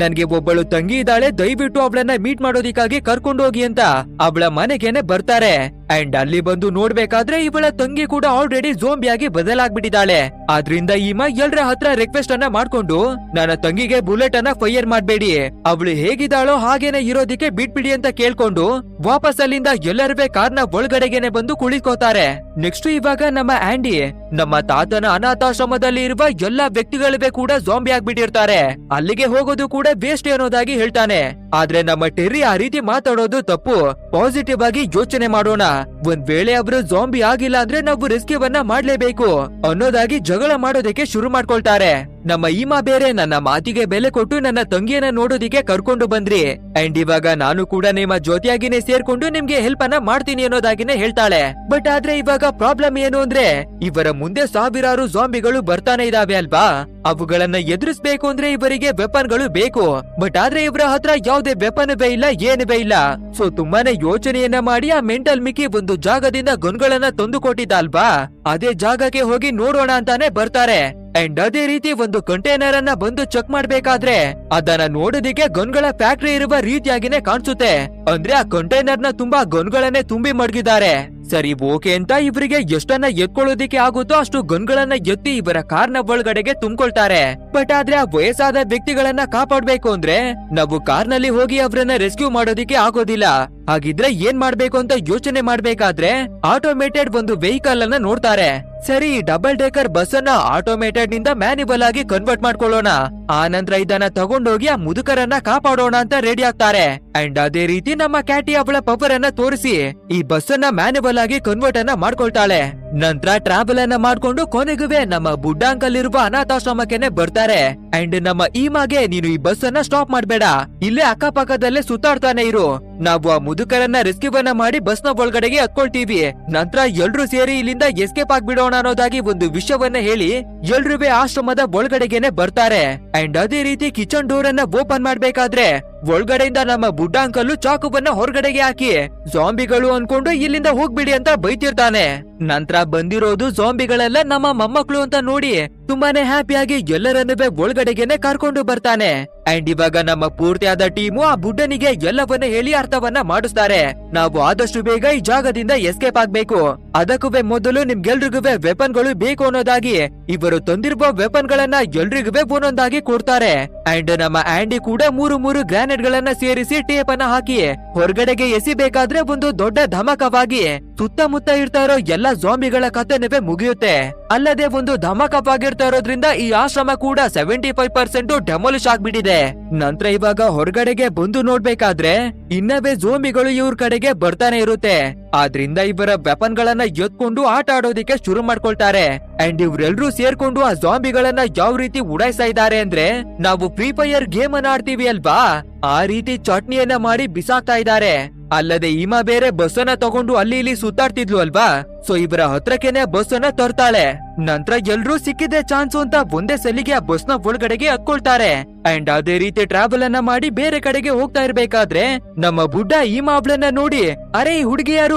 ನನ್ಗೆ ಒಬ್ಬಳು ತಂಗಿ ಇದ್ದಾಳೆ, ದಯವಿಟ್ಟು ಅವಳನ್ನ ಮೀಟ್ ಮಾಡೋದಿಕ್ಕಾಗಿ ಕರ್ಕೊಂಡೋಗಿ ಅಂತ ಅವಳ ಮನೆಗೇನೆ ಬರ್ತಾರೆ. ಅಂಡ್ ಅಲ್ಲಿ ಬಂದು ನೋಡ್ಬೇಕಾದ್ರೆ ಇವಳ ತಂಗಿ ಕೂಡ ಆಲ್ರೆಡಿ ಜೋಂಬಿ ಆಗಿ ಬದಲಾಗ್ಬಿಟ್ಟಿದ್ದಾಳೆ. ಆದ್ರಿಂದ ಈಮ ಎಲ್ರ ಹತ್ರ ರಿಕ್ವೆಸ್ಟ್ ಅನ್ನ ಮಾಡ್ಕೊಂಡು, ನನ್ನ ತಂಗಿಗೆ ಬುಲೆಟ್ ಅನ್ನ ಫೈರ್ ಮಾಡ್ಬೇಡಿ. ಅವಳು ಹೇಗಿದ್ದಾಳೋ ಹಾಗೇನೆ ಇರೋದಿಕ್ಕೆ ಬಿಟ್ಬಿಡಿ ಅಂತ ಕೇಳ್ಕೊಂಡು ವಾಪಸ್ ಅಲ್ಲಿಂದ ಎಲ್ಲರೂ ಕಾರ್ನ ಒಳಗಡೆಗೆನೆ ಬಂದು ಕುಳಿತುಕೋತಾರೆ. ನೆಕ್ಸ್ಟ್ ಇವಾಗ ನಮ್ಮ ಆಂಡಿ, ನಮ್ಮ ತಾತನ ಅನಾಥಾಶ್ರಮದಲ್ಲಿ ಇರುವ ಎಲ್ಲಾ ವ್ಯಕ್ತಿಗಳಿವೆ ಕೂಡ ಜಾಂಬಿ ಆಗ್ಬಿಟ್ಟಿರ್ತಾರೆ. ಅಲ್ಲಿಗೆ ಹೋಗೋದು ಕೂಡ ವೇಸ್ಟ್ ಅನ್ನೋದಾಗಿ ಹೇಳ್ತಾನೆ. ಆದ್ರೆ ನಮ್ಮ ಟೆರ್ರಿ ಆ ರೀತಿ ಮಾತಾಡೋದು ತಪ್ಪು. ಪಾಸಿಟಿವ್ ಆಗಿ ಯೋಚನೆ ಮಾಡೋಣ. ಒಂದ್ ವೇಳೆ ಅವರು ಜಾಂಬಿ ಆಗಿಲ್ಲ ಅಂದ್ರೆ ನಾವು ರೆಸ್ಕ್ಯೂವನ್ನ ಮಾಡ್ಲೇಬೇಕು ಅನ್ನೋದಾಗಿ ಜಗಳ ಮಾಡೋದಕ್ಕೆ ಶುರು ಮಾಡ್ಕೊಳ್ತಾರೆ. ನಮ್ಮ ಈಮಾ ಬೇರೆ ನನ್ನ ಮಾತಿಗೆ ಬೆಲೆ ಕೊಟ್ಟು ನನ್ನ ತಂಗಿಯನ್ನ ನೋಡೋದಿಕ್ಕೆ ಕರ್ಕೊಂಡು ಬಂದ್ರಿ. ಅಂಡ್ ಇವಾಗ ನಾನು ಕೂಡ ನಿಮ್ಮ ಜೊತೆಯಾಗಿನೇ ಸೇರ್ಕೊಂಡು ನಿಮ್ಗೆ ಹೆಲ್ಪ್ ಅನ್ನ ಮಾಡ್ತೀನಿ ಅನ್ನೋದಾಗಿನೇ ಹೇಳ್ತಾಳೆ. ಬಟ್ ಆದ್ರೆ ಇವಾಗ ಪ್ರಾಬ್ಲಮ್ ಏನು ಅಂದ್ರೆ, ಇವರ ಮುಂದೆ ಸಾವಿರಾರು ಜಾಂಬಿಗಳು ಬರ್ತಾನೆ ಇದಾವೆ ಅಲ್ವಾ? ಅವುಗಳನ್ನ ಎದುರಿಸಬೇಕು ಅಂದ್ರೆ ಇವರಿಗೆ ವೆಪನ್ಗಳು ಬೇಕು. ಬಟ್ ಆದ್ರೆ ಇವರ ಹತ್ರ ಯಾವ್ದೇ ವೆಪನ್ ಬೇ ಇಲ್ಲ ಏನು ಬೇ ಇಲ್ಲ. ಸೊ ತುಂಬಾನೇ ಯೋಚನೆಯನ್ನ ಮಾಡಿ ಆ ಮೆಂಟಲ್ ಮಿಕ್ಕಿ ಒಂದು ಜಾಗದಿಂದ ಗನ್ಗಳನ್ನ ತಂದು ಕೊಟ್ಟಿದ್ದ ಅಲ್ವಾ ಅದೇ ಜಾಗಕ್ಕೆ ಹೋಗಿ ನೋಡೋಣ ಅಂತಾನೆ ಬರ್ತಾರೆ. ಅಂಡ್ ಅದೇ ರೀತಿ ಒಂದು ಕಂಟೈನರ್ ಅನ್ನ ಬಂದು ಚೆಕ್ ಮಾಡ್ಬೇಕಾದ್ರೆ, ಅದನ್ನ ನೋಡೋದಿಕ್ಕೆ ಗನ್ಗಳ ಫ್ಯಾಕ್ಟರಿ ಇರುವ ರೀತಿಯಾಗಿನೇ ಕಾಣಿಸುತ್ತೆ. ಅಂದ್ರೆ ಆ ಕಂಟೈನರ್ನ ತುಂಬಾ ಗನ್ಗಳನ್ನೇ ತುಂಬಿ ಮಡಗಿದ್ದಾರೆ. ಸರಿ ಓಕೆ ಅಂತ ಇವರಿಗೆ ಎಷ್ಟನ್ನ ಎತ್ಕೊಳ್ಳೋದಿಕ್ಕೆ ಆಗುತ್ತೋ ಅಷ್ಟು ಗನ್ಗಳನ್ನ ಎತ್ತಿ ಇವರ ಕಾರ್ನ ಒಳಗಡೆಗೆ ತುಂಬಿಕೊಳ್ತಾರೆ. ಬಟ್ ಆದ್ರೆ ಆ ವಯಸ್ಸಾದ ವ್ಯಕ್ತಿಗಳನ್ನ ಕಾಪಾಡ್ಬೇಕು ಅಂದ್ರೆ, ನಾವು ಕಾರ್ನಲ್ಲಿ ಹೋಗಿ ಅವರನ್ನ ರೆಸ್ಕ್ಯೂ ಮಾಡೋದಿಕ್ಕೆ ಆಗೋದಿಲ್ಲ. ಹಾಗಿದ್ರೆ ಏನ್ ಮಾಡ್ಬೇಕು ಅಂತ ಯೋಚನೆ ಮಾಡ್ಬೇಕಾದ್ರೆ ಆಟೋಮೇಟೆಡ್ ಒಂದು ವೆಹಿಕಲ್ ಅನ್ನ ನೋಡ್ತಾರೆ. ಸರಿ ಡಬಲ್ ಡೇಕರ್ ಬಸ್ ಅನ್ನ ಆಟೋಮೇಟೆಡ್ನಿಂದ ಮ್ಯಾನ್ಯುವಲ್ ಆಗಿ ಕನ್ವರ್ಟ್ ಮಾಡ್ಕೊಳ್ಳೋಣ. ಆ ನಂತರ ಇದನ್ನ ತಗೊಂಡೋಗಿ ಆ ಮುದುಕರನ್ನ ಕಾಪಾಡೋಣ ಅಂತ ರೆಡಿ ಆಗ್ತಾರೆ. ಅಂಡ್ ಅದೇ ರೀತಿ ನಮ್ಮ ಕ್ಯಾಟಿ ಅವಳ ಪವರ್ ಅನ್ನ ತೋರಿಸಿ, ಈ ಬಸ್ ಅನ್ನ ಮ್ಯಾನ್ಯುವಲ್ ಆಗಿ ಕನ್ವರ್ಟ್ ಅನ್ನ ಮಾಡ್ಕೊಳ್ತಾಳೆ. ನಂತರ ಟ್ರಾವೆಲ್ ಅನ್ನ ಮಾಡ್ಕೊಂಡು ಕೊನೆಗುವೆ ನಮ್ಮ ಬುಡ್ಡಾಂಕಲ್ ಇರುವ ಅನಾಥಾಶ್ರಮಕ್ಕೆನೆ ಬರ್ತಾರೆ. ಅಂಡ್ ನಮ್ಮ ಈಮಾಗೆ ನೀನು ಈ ಬಸ್ ಅನ್ನ ಸ್ಟಾಪ್ ಮಾಡ್ಬೇಡ. ಇಲ್ಲೇ ಅಕ್ಕಪಕ್ಕದಲ್ಲೇ ಸುತ್ತಾಡ್ತಾನೆ ಇರು. ನಾವು ಆ ಮುದುಕರನ್ನ ರೆಸ್ಕ್ಯೂವನ್ನ ಮಾಡಿ ಬಸ್ನ ಒಳಗಡೆಗೆ ಹತ್ಕೊಳ್ತೀವಿ ನಂತರ ಎಲ್ರೂ ಸೇರಿ ಇಲ್ಲಿಂದ ಎಸ್ಕೇಪ್ ಆಗ್ಬಿಡೋಣ ಅನ್ನೋದಾಗಿ ಒಂದು ವಿಷಯವನ್ನ ಹೇಳಿ ಎಲ್ರೂ ಆಶ್ರಮದ ಒಳಗಡೆಗೆನೆ ಬರ್ತಾರೆ. ಅಂಡ್ ಅದೇ ರೀತಿ ಕಿಚನ್ ಡೋರ್ ಅನ್ನ ಓಪನ್ ಮಾಡ್ಬೇಕಾದ್ರೆ ಒಳಗಡೆಯಿಂದ ನಮ್ಮ ಬುಡ್ಡ ಅಂಕಲ್ ಚಾಕುವನ್ನ ಹೊರಗಡೆಗೆ ಹಾಕಿ ಜಾಂಬಿಗಳು ಅನ್ಕೊಂಡು ಇಲ್ಲಿಂದ ಹೋಗ್ಬಿಡಿ ಅಂತ ಬೈತಿರ್ತಾನೆ. ನಂತರ ಬಂದಿರೋದು ಜಾಂಬಿಗಳೆಲ್ಲ ನಮ್ಮ ಮೊಮ್ಮಕ್ಳು ಅಂತ ನೋಡಿ ತುಂಬಾನೇ ಹ್ಯಾಪಿಯಾಗಿ ಎಲ್ಲರನ್ನೂ ಒಳಗಡೆಗೆನೆ ಕರ್ಕೊಂಡು ಬರ್ತಾನೆ. ಅಂಡ್ ಇವಾಗ ನಮ್ಮ ಪೂರ್ತಿಯಾದ ಟೀಮು ಆ ಬುಡ್ಡನಿಗೆ ಎಲ್ಲವನ್ನ ಹೇಳಿ ಅರ್ಥವನ್ನ ಮಾಡಿಸ್ತಾರೆ. ನಾವು ಆದಷ್ಟು ಬೇಗ ಈ ಜಾಗದಿಂದ ಎಸ್ಕೇಪ್ ಆಗ್ಬೇಕು. ಅದಕ್ಕೂ ಮೊದಲು ನಿಮ್ಗೆಲ್ರಿಗೂ ವೆಪನ್ಗಳು ಬೇಕು ಅನ್ನೋದಾಗಿ, ಇವರು ತಂದಿರುವ ವೆಪನ್ ಗಳನ್ನ ಎಲ್ರಿಗೂ ಒಂದೊಂದಾಗಿ ಕೊಡ್ತಾರೆ. ಅಂಡ್ ನಮ್ಮ ಆಂಡಿ ಕೂಡ ಮೂರು ಮೂರು ಗ್ರಾನೇಡ್ ಗಳನ್ನ ಸೇರಿಸಿ ಟೇಪ್ ಅನ್ನ ಹಾಕಿ ಹೊರಗಡೆಗೆ ಎಸಿಬೇಕಾದ್ರೆ ಒಂದು ದೊಡ್ಡ ಧಮಕವಾಗಿ ಸುತ್ತಮುತ್ತ ಇರ್ತಾ ಇರೋ ಎಲ್ಲಾ ಜಾಂಬಿಗಳ ಕಥೆನವೇ ಮುಗಿಯುತ್ತೆ. ಅಲ್ಲದೆ ಒಂದು ಧಮಕವಾಗಿರ್ತಾ ಇರೋದ್ರಿಂದ ಈ ಆಶ್ರಮ ಕೂಡ ಸೆವೆಂಟಿ ಫೈವ್ ಪರ್ಸೆಂಟ್ ಡೆಮೊಲಿಶ್ ಆಗ್ಬಿಟ್ಟಿದೆ. ನಂತರ ಇವಾಗ ಹೊರಗಡೆಗೆ ಬಂದು ನೋಡ್ಬೇಕಾದ್ರೆ, ಇನ್ನವೇ ಜೋಂಬಿಗಳು ಇವ್ರ ಕಡೆಗೆ ಬರ್ತಾನೆ ಇರುತ್ತೆ. ಆದ್ರಿಂದ ಇವರ ವೆಪನ್ ಗಳನ್ನ ಎತ್ಕೊಂಡು ಆಟ ಆಡೋದಿಕ್ಕೆ ಶುರು ಮಾಡ್ಕೊಳ್ತಾರೆ. ಅಂಡ್ ಇವ್ರೆಲ್ರೂ ಸೇರ್ಕೊಂಡು ಆ ಜಾಂಬಿಗಳನ್ನ ಯಾವ ರೀತಿ ಉಡಾಯಿಸ್ತಾ ಇದ್ದಾರೆ ಅಂದ್ರೆ, ನಾವು ಫ್ರೀ ಫೈರ್ ಗೇಮ್ ಅನ್ನ ಆಡ್ತೀವಿ ಅಲ್ವಾ? ಆ ರೀತಿ ಚಟ್ನಿಯನ್ನ ಮಾಡಿ ಬಿಸಾಕ್ತಾ ಇದ್ದಾರೆ. ಅಲ್ಲದೆ ಈಮ ಬೇರೆ ಬಸ್ಸನ್ನ ತಗೊಂಡು ಅಲ್ಲಿ ಇಲ್ಲಿ ಸುತ್ತಾಡ್ತಿದ್ಲು ಅಲ್ವಾ? ಸೊ ಇವರ ಹತ್ರಕ್ಕೆನೆ ಬಸ್ ಅನ್ನ ತರ್ತಾಳೆ. ನಂತರ ಎಲ್ರೂ ಸಿಕ್ಕಿದೆ ಚಾನ್ಸ್ ಅಂತ ಒಂದೇ ಸಲಿಗೆ ಆ ಬಸ್ನ ಒಳಗಡೆಗೆ ಹತ್ಕೊಳ್ತಾರೆ ಅಂಡ್ ಅದೇ ರೀತಿ ಟ್ರಾವೆಲ್ ಅನ್ನ ಮಾಡಿ ಬೇರೆ ಕಡೆಗೆ ಹೋಗ್ತಾ ಇರ್ಬೇಕಾದ್ರೆ ನಮ್ಮ ಬುಡ್ಡ ಈ ಮಾಬ್ಳನ್ನ ನೋಡಿ, ಅರೆ, ಈ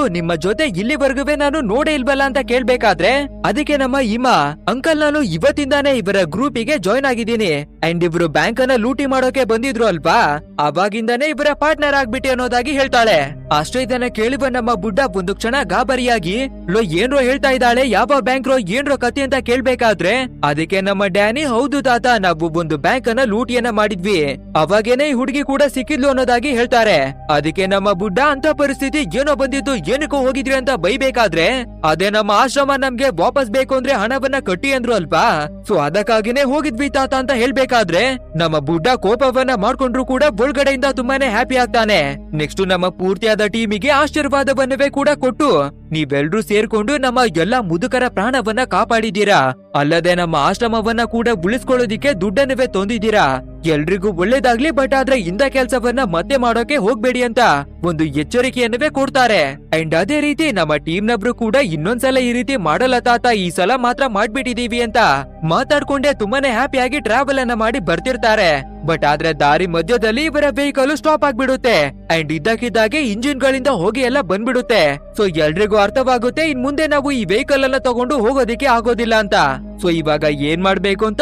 ನಿಮ್ಮ ಜೊತೆ ಇಲ್ಲಿವರೆಗೂ ನಾನು ನೋಡೇ ಇಲ್ವಲ್ಲ ಅಂತ ಕೇಳ್ಬೇಕಾದ್ರೆ? ಅದಕ್ಕೆ ನಮ್ಮ ಇಮಾ ಅಂಕಲ್, ನಾನು ಇವತ್ತಿಂದಾನೇ ಇವರ ಗ್ರೂಪಿಗೆ ಜಾಯ್ನ್ ಆಗಿದ್ದೀನಿ. ಅಂಡ್ ಇವರು ಬ್ಯಾಂಕ್ ಅನ್ನ ಲೂಟಿ ಮಾಡೋಕೆ ಬಂದಿದ್ರು ಅಲ್ವಾ? ಅವಾಗಿಂದಾನೇ ಇವರ ಪಾರ್ಟ್ನರ್ ಆಗ್ಬಿಟ್ಟಿ ಅನ್ನೋದಾಗಿ ಹೇಳ್ತಾಳೆ. ಅಷ್ಟೇ ಇದನ್ನ ಕೇಳಿ ನಮ್ಮ ಬುಡ್ಡ ಒಂದು ಕ್ಷಣ ಗಾಬರಿಯಾಗಿ, ಲೋ, ಏನ್ರೋ ಹೇಳ್ತಾ ಇದ್ದಾಳೆ, ಯಾವ ಬ್ಯಾಂಕ್ ರೋ ಏನ್ರೋ ಕತೆ ಅಂತ ಕೇಳ್ಬೇಕಾದ್ರೆ, ಅದಕ್ಕೆ ನಮ್ಮ ಡ್ಯಾನಿ, ಹೌದು ತಾತ, ನಾವು ಒಂದು ಬ್ಯಾಂಕ್ ಅನ್ನ ಲೂಟಿಯನ್ನ ಮಾಡಿದ್ವಿ. ಅವಾಗೇನೆ ಈ ಹುಡುಗಿ ಕೂಡ ಸಿಕ್ಕಿದ್ಲು ಅನ್ನೋದಾಗಿ ಹೇಳ್ತಾರೆ. ಅದಕ್ಕೆ ನಮ್ಮ ಬುಡ್ಡ ಅಂತ ಪರಿಸ್ಥಿತಿ ಏನೋ ಬಂದಿತ್ತು, ಏನಕ್ಕೂ ಹೋಗಿದ್ರಿ ಅಂತ ಬೈಬೇಕಾದ್ರೆ, ಅದೇ ನಮ್ಮ ಆಶ್ರಮ ನಮ್ಗೆ ವಾಪಸ್ ಬೇಕು ಅಂದ್ರೆ ಹಣವನ್ನ ಕಟ್ಟಿ ಅಂದ್ರು ಅಲ್ವಾ? ಸೊ ಅದಕ್ಕಾಗಿನೇ ಹೋಗಿದ್ವಿ ತಾತ ಅಂತ ಹೇಳ್ಬೇಕಾದ್ರೆ, ನಮ್ಮ ಬುಡ್ಡ ಕೋಪವನ್ನ ಮಾಡ್ಕೊಂಡ್ರು ಕೂಡ ಒಳಗಡೆಯಿಂದ ತುಂಬಾನೇ ಹ್ಯಾಪಿ ಆಗ್ತಾನೆ. ನೆಕ್ಸ್ಟ್ ನಮ್ಮ ಪೂರ್ತಿಯಾದ ಟೀಮಿಗೆ ಆಶೀರ್ವಾದವನ್ನವೇ ಕೂಡ ಕೊಟ್ಟು ನೀವೆಲ್ರೂ ಸೇರ್ಕೊಂಡು ನಮ್ಮ ಎಲ್ಲಾ ಮುದುಕರ ಪ್ರಾಣವನ್ನ ಕಾಪಾಡಿದೀರಾ ಅಲ್ಲದೆ ನಮ್ಮ ಆಶ್ರಮವನ್ನ ಕೂಡ ಉಳಿಸ್ಕೊಳ್ಳೋದಿಕ್ಕೆ ದುಡ್ಡನ್ನವೇ ತಂದಿದ್ದೀರಾ? ಎಲ್ರಿಗೂ ಒಳ್ಳೇದಾಗ್ಲಿ, ಬಟ್ ಆದ್ರೆ ಇಂದ ಕೆಲ್ಸವನ್ನ ಮತ್ತೆ ಮಾಡೋಕೆ ಹೋಗ್ಬೇಡಿ ಅಂತ ಒಂದು ಎಚ್ಚರಿಕೆಯನ್ನವೇ ಕೊಡ್ತಾರೆ. ಅಂಡ್ ಅದೇ ರೀತಿ ನಮ್ಮ ಟೀಮ್ ನಬ್ರು ಕೂಡ ಇನ್ನೊಂದ್ಸಲ ಈ ರೀತಿ ಮಾಡಲ್ಲ ತಾತ, ಈ ಸಲ ಮಾತ್ರ ಮಾಡ್ಬಿಟ್ಟಿದೀವಿ ಅಂತ ಮಾತಾಡ್ಕೊಂಡೆ ತುಂಬಾನೇ ಹ್ಯಾಪಿಯಾಗಿ ಟ್ರಾವೆಲ್ ಅನ್ನ ಮಾಡಿ ಬರ್ತಿರ್ತಾರೆ. ಬಟ್ ಆದ್ರೆ ದಾರಿ ಮಧ್ಯದಲ್ಲಿ ಇವರ ವೆಹಿಕಲ್ ಸ್ಟಾಪ್ ಆಗ್ಬಿಡುತ್ತೆ. ಅಂಡ್ ಇದ್ದಕ್ಕಿದ್ದಾಗೆ ಇಂಜಿನ್ ಗಳಿಂದ ಹೋಗಿ ಎಲ್ಲ ಬಂದ್ಬಿಡುತ್ತೆ. ಸೊ ಎಲ್ರಿಗೂ ಅರ್ಥವಾಗುತ್ತೆ, ಇನ್ ಮುಂದೆ ನಾವು ಈ ವೆಹಿಕಲ್ ಎಲ್ಲ ತಗೊಂಡು ಹೋಗೋದಿಕ್ಕೆ ಆಗೋದಿಲ್ಲ ಅಂತ. ಸೊ ಇವಾಗ ಏನ್ ಮಾಡ್ಬೇಕು ಅಂತ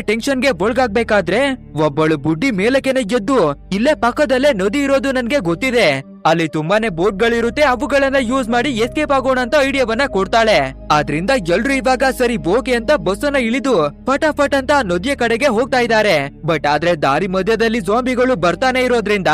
ಟೆನ್ಷನ್ಗೆ ಒಳಗಾಗ್ಬೇಕಾದ್ರೆ ಒಬ್ಬಳು ಬುಡ್ಡಿ ಮೇಲಕ್ಕೆನೆ ಎದ್ದು ಇಲ್ಲೇ ಪಕ್ಕದಲ್ಲೇ ನದಿ ಇರೋದು ನನ್ಗೆ ಗೊತ್ತಿದೆ. ಅಲ್ಲಿ ತುಂಬಾನೇ ಬೋಟ್ ಗಳಿರುತ್ತೆ ಅವುಗಳನ್ನ ಯೂಸ್ ಮಾಡಿ ಎಸ್ಕೇಪ್ ಆಗೋಣ ಅಂತ ಐಡಿಯಾವನ್ನ ಕೊಡ್ತಾಳೆ. ಆದ್ರಿಂದ ಎಲ್ರು ಇವಾಗ ಸರಿ ಬೋಗೆ ಅಂತ ಬಸ್ ಅನ್ನ ಇಳಿದು ಫಟಾಫಟ್ ಅಂತ ನದಿಯ ಕಡೆಗೆ ಹೋಗ್ತಾ ಇದ್ದಾರೆ. ಬಟ್ ಆದ್ರೆ ದಾರಿ ಮಧ್ಯದಲ್ಲಿ ಜೋಂಬಿಗಳು ಬರ್ತಾನೆ ಇರೋದ್ರಿಂದ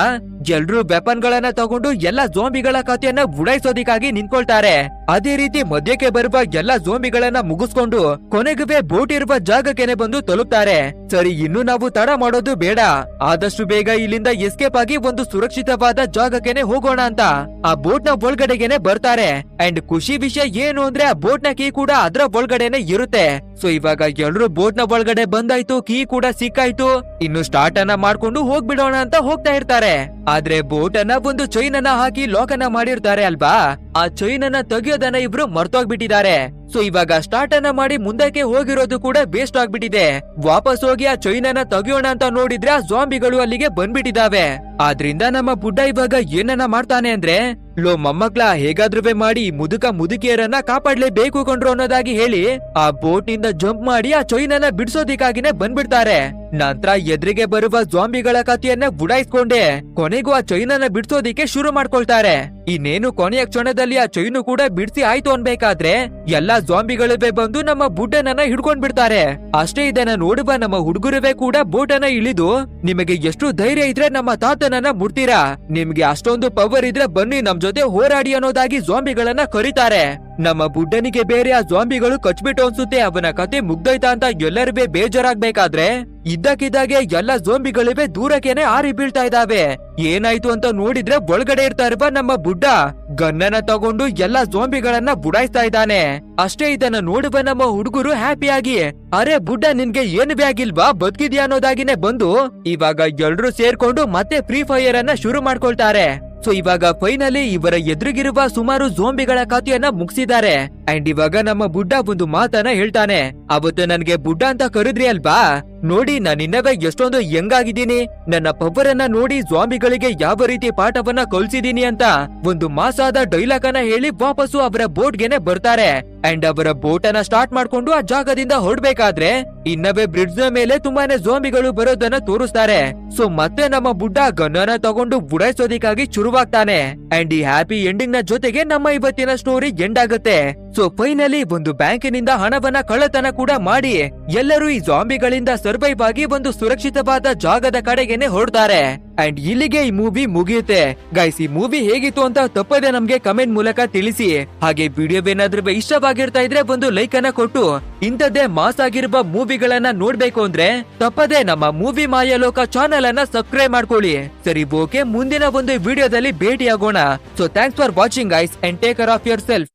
ಎಲ್ರು ವೆಪನ್ ಗಳನ್ನ ತಗೊಂಡು ಎಲ್ಲಾ ಜೋಂಬಿಗಳ ಕಥೆಯನ್ನ ಉಡಾಯಿಸೋದಿಕ್ಕಾಗಿ ನಿಂತ್ಕೊಳ್ತಾರೆ. ಅದೇ ರೀತಿ ಮಧ್ಯಕ್ಕೆ ಬರುವ ಎಲ್ಲಾ ಜೋಂಬಿಗಳನ್ನ ಮುಗಿಸ್ಕೊಂಡು ಕೊನೆಗುವೆ ಬೋಟ್ ಇರುವ ಜಾಗಕ್ಕೆನೆ ಬಂದು ತಲುಪ್ತಾರೆ. ಸರಿ, ಇನ್ನು ನಾವು ತಡ ಮಾಡೋದು ಬೇಡ. ಆದಷ್ಟು ಬೇಗ ಇಲ್ಲಿಂದ ಎಸ್ಕೇಪ್ ಆಗಿ ಒಂದು ಸುರಕ್ಷಿತವಾದ ಜಾಗಕ್ಕೆನೆ ಹೋಗೋಣ ಅಂತ. ಆ ಬೋಟ್ನ ಒಳಗಡೆಗೆನೆ ಬರ್ತಾರೆ. ಅಂಡ್ ಖುಷಿ ವಿಷಯ ಏನು ಅಂದ್ರೆ ಆ ಬೋಟ್ನ ಕೀ ಕೂಡ ಅದ್ರ ಒಳಗಡೆನೆ ಇರುತ್ತೆ. ಸೊ ಇವಾಗ ಎಲ್ರು ಬೋಟ್ನ ಒಳಗಡೆ ಬಂದಾಯ್ತು, ಕೀ ಕೂಡ ಸಿಕ್ಕಾಯ್ತು. ಇನ್ನು ಸ್ಟಾರ್ಟ್ ಅನ್ನ ಮಾಡ್ಕೊಂಡು ಹೋಗ್ಬಿಡೋಣ ಅಂತ ಹೋಗ್ತಾ ಇರ್ತಾರೆ. ಆದ್ರೆ ಬೋಟ್ ಅನ್ನ ಒಂದು ಚೈನ್ ಅನ್ನ ಹಾಕಿ ಲಾಕ್ ಅನ್ನ ಮಾಡಿರ್ತಾರೆ ಅಲ್ವಾ? ಆ ಚೈನ್ ಅನ್ನ ತೆಗೆಯೋದನ್ನ ಇಬ್ರು ಮರ್ತೋಗ್ಬಿಟ್ಟಿದ್ದಾರೆ. ಸೊ ಇವಾಗ ಸ್ಟಾರ್ಟ್ ಅನ್ನ ಮಾಡಿ ಮುಂದಕ್ಕೆ ಹೋಗಿರೋದು ಕೂಡ ವೇಸ್ಟ್ ಆಗ್ಬಿಟ್ಟಿದೆ. ವಾಪಸ್ ಹೋಗಿ ಆ ಚೈನ್ ಅನ್ನ ತೆಗಿಯೋಣ ಅಂತ ನೋಡಿದ್ರೆ ಆ ಜಾಂಬಿಗಳು ಅಲ್ಲಿಗೆ ಬಂದ್ಬಿಟ್ಟಿದಾವೆ. ಆದ್ರಿಂದ ನಮ್ಮ ಬುಡ್ಡ ಇವಾಗ ಏನನ್ನ ಮಾಡ್ತಾನೆ ಅಂದ್ರೆ, ಲೋ ಮೊಮ್ಮಕ್ಳ ಹೇಗಾದ್ರೂ ಮಾಡಿ ಮುದುಕ ಮುದುಕಿಯರನ್ನ ಕಾಪಾಡ್ಲೇಬೇಕು ಕೊಂಡ್ರು ಅನ್ನೋದಾಗಿ ಹೇಳಿ ಆ ಬೋಟ್ನಿಂದ ಜಂಪ್ ಮಾಡಿ ಆ ಚೈನನ್ನ ಬಿಡಿಸೋದಿಕ್ಕಾಗಿನೇ ಬಂದ್ಬಿಡ್ತಾರೆ. ನಂತರ ಎದುರಿಗೆ ಬರುವ ಜಾಂಬಿಗಳ ಕಥೆಯನ್ನ ಬುಡಾಯಿಸ್ಕೊಂಡೆ ಕೊನೆಗೂ ಆ ಚೈನನ್ನ ಬಿಡಿಸೋದಿಕ್ಕೆ ಶುರು ಮಾಡ್ಕೊಳ್ತಾರೆ. ಇನ್ನೇನು ಕೊನೆಯ ಕ್ಷಣದಲ್ಲಿ ಆ ಚೈನು ಕೂಡ ಬಿಡಿಸಿ ಆಯ್ತು ಅನ್ಬೇಕಾದ್ರೆ, ಎಲ್ಲಾ ಜಾಂಬಿಗಳವೇ ಬಂದು ನಮ್ಮ ಬುಡ್ಡನನ್ನ ಹಿಡ್ಕೊಂಡ್ ಬಿಡ್ತಾರೆ. ಅಷ್ಟೇ ಇದನ್ನ ನೋಡುವ ನಮ್ಮ ಹುಡುಗರುವೆ ಕೂಡ ಬೋಟ್ ಅನ್ನ ಇಳಿದು, ನಿಮಗೆ ಎಷ್ಟು ಧೈರ್ಯ ಇದ್ರೆ ನಮ್ಮ ತಾತನನ್ನ ಮುಡ್ತೀರಾ ನಿಮ್ಗೆ ಅಷ್ಟೊಂದು ಪವರ್ ಇದ್ರೆ ಬನ್ನಿ ನಮ್ ಜೊತೆ ಹೋರಾಡಿ ಅನ್ನೋದಾಗಿ ಜಾಂಬಿಗಳನ್ನ ಕರೀತಾರೆ. ನಮ್ಮ ಬುಡ್ಡನಿಗೆ ಬೇರೆ ಆ ಜಾಂಬಿಗಳು ಕಚ್ಬಿಟ್ಟು ಅನ್ಸುತ್ತೆ, ಅವನ ಕತೆ ಮುಗ್ದೈತಾ ಅಂತ ಎಲ್ಲರಿಗೂ ಬೇಜಾರಾಗ್ಬೇಕಾದ್ರೆ? ಇದ್ದಕ್ಕಿದ್ದಾಗೆ ಎಲ್ಲ ಜೋಂಬಿಗಳಿವೆ ದೂರಕ್ಕೇನೆ ಆರಿ ಬೀಳ್ತಾ ಇದಾವೆ ಏನಾಯ್ತು ಅಂತ ನೋಡಿದ್ರೆ ಒಳಗಡೆ ಇರ್ತಾ ಇರುವ ನಮ್ಮ ಬುಡ್ಡ. ಗನ್ನನ ತಗೊಂಡು ಎಲ್ಲ ಜೋಂಬಿಗಳನ್ನ ಬುಡಾಯಿಸ್ತಾ ಇದ್ದಾನೆ. ಅಷ್ಟೇ ಇದನ್ನ ನೋಡುವ ನಮ್ಮ ಹುಡುಗರು ಹ್ಯಾಪಿಯಾಗಿ ಅರೆ ಬುಡ್ಡ, ನಿನ್ಗೆ ಏನು ಬ್ಯಾಗಿಲ್ವಾ ಬದುಕಿದ್ಯಾ ಅನ್ನೋದಾಗಿನೇ ಬಂದು, ಇವಾಗ ಎಲ್ರು ಸೇರ್ಕೊಂಡು ಮತ್ತೆ ಫ್ರೀ ಫೈರ್ ಅನ್ನ ಶುರು ಮಾಡ್ಕೊಳ್ತಾರೆ. ಸೊ ಇವಾಗ ಫೈನಲಿ ಇವರ ಎದುರಿಗಿರುವ ಸುಮಾರು ಜೋಂಬಿಗಳ ಕಥೆಯನ್ನ ಮುಗಿಸಿದ್ದಾರೆ. ಅಂಡ್ ಇವಾಗ ನಮ್ಮ ಬುಡ್ಡ ಒಂದು ಮಾತನ್ನ ಹೇಳ್ತಾನೆ. ಅವತ್ತು ನನ್ಗೆ ಬುಡ್ಡ ಅಂತ ಕರೆದ್ರಿ ಅಲ್ವಾ? ನೋಡಿ, ನಾನು ಇನ್ನವೇ ಎಷ್ಟೊಂದು ಯಂಗಾಗಿದ್ದೀನಿ. ನನ್ನ ಪವರ್ ಅನ್ನ ನೋಡಿ ಸ್ವಾಮಿಗಳಿಗೆ ಯಾವ ರೀತಿ ಪಾಠವನ್ನ ಕಲ್ಸಿದೀನಿ ಅಂತ ಒಂದು ಮಾಸಾದ ಡೈಲಾಗ್ ಅನ್ನ ಹೇಳಿ ವಾಪಸ್ಸು ಅವರ ಬೋಟ್ ಗೆನೆ ಬರ್ತಾರೆ. ಅಂಡ್ ಅವರ ಬೋಟ್ ಅನ್ನ ಸ್ಟಾರ್ಟ್ ಮಾಡ್ಕೊಂಡು ಆ ಜಾಗದಿಂದ ಹೊರಡ್ಬೇಕಾದ್ರೆ ಇನ್ನವೇ ಬ್ರಿಡ್ಜ್ನ ಮೇಲೆ ತುಂಬಾನೇ ಜೋಂಬಿಗಳು ಬರೋದನ್ನ ತೋರಿಸ್ತಾರೆ. ಸೊ ಮತ್ತೆ ನಮ್ಮ ಬುಡ್ಡ ಗನ್ನನ ತಗೊಂಡು ಬುಡಾಯಿಸೋದಿಕ್ಕಾಗಿ ಶುರುವಾಗ್ತಾನೆ. ಅಂಡ್ ಈ ಹ್ಯಾಪಿ ಎಂಡಿಂಗ್ನ ಜೊತೆಗೆ ನಮ್ಮ ಇವತ್ತಿನ ಸ್ಟೋರಿ ಎಂಡ್ ಆಗುತ್ತೆ. ಸೊ ಫೈನಲಿ ಒಂದು ಬ್ಯಾಂಕಿನಿಂದ ಹಣವನ್ನ ಕಳ್ಳತನ ಕೂಡ ಮಾಡಿ ಎಲ್ಲರೂ ಈ ಜಾಂಬಿಗಳಿಂದ ಸರ್ವೈವ್ ಆಗಿ ಒಂದು ಸುರಕ್ಷಿತವಾದ ಜಾಗದ ಕಡೆಗೆನೆ ಹೊರಡ್ತಾರೆ. ಅಂಡ್ ಇಲ್ಲಿಗೆ ಈ ಮೂವಿ ಮುಗಿಯುತ್ತೆ. ಗೈಸ್ ಈ ಮೂವಿ ಹೇಗಿತ್ತು ಅಂತ ತಪ್ಪದೆ ನಮ್ಗೆ ಕಮೆಂಟ್ ಮೂಲಕ ತಿಳಿಸಿ. ಹಾಗೆ ವಿಡಿಯೋ ಏನಾದ್ರೂ ಇಷ್ಟವಾಗಿರ್ತಾ ಇದ್ರೆ ಒಂದು ಲೈಕ್ ಅನ್ನ ಕೊಟ್ಟು. ಇಂಥದ್ದೇ ಮಾಸ್ ಆಗಿರುವ ಮೂವಿಗಳನ್ನ ನೋಡ್ಬೇಕು ಅಂದ್ರೆ ತಪ್ಪದೆ ನಮ್ಮ ಮೂವಿ ಮಾಯಲೋಕ ಚಾನೆಲ್ ಅನ್ನ ಸಬ್ಸ್ಕ್ರೈಬ್ ಮಾಡ್ಕೊಳ್ಳಿ. ಸರಿ ಓಕೆ ಮುಂದಿನ ಒಂದು ವಿಡಿಯೋದಲ್ಲಿ ಭೇಟಿಯಾಗೋಣ. So thanks for watching guys and take care of yourself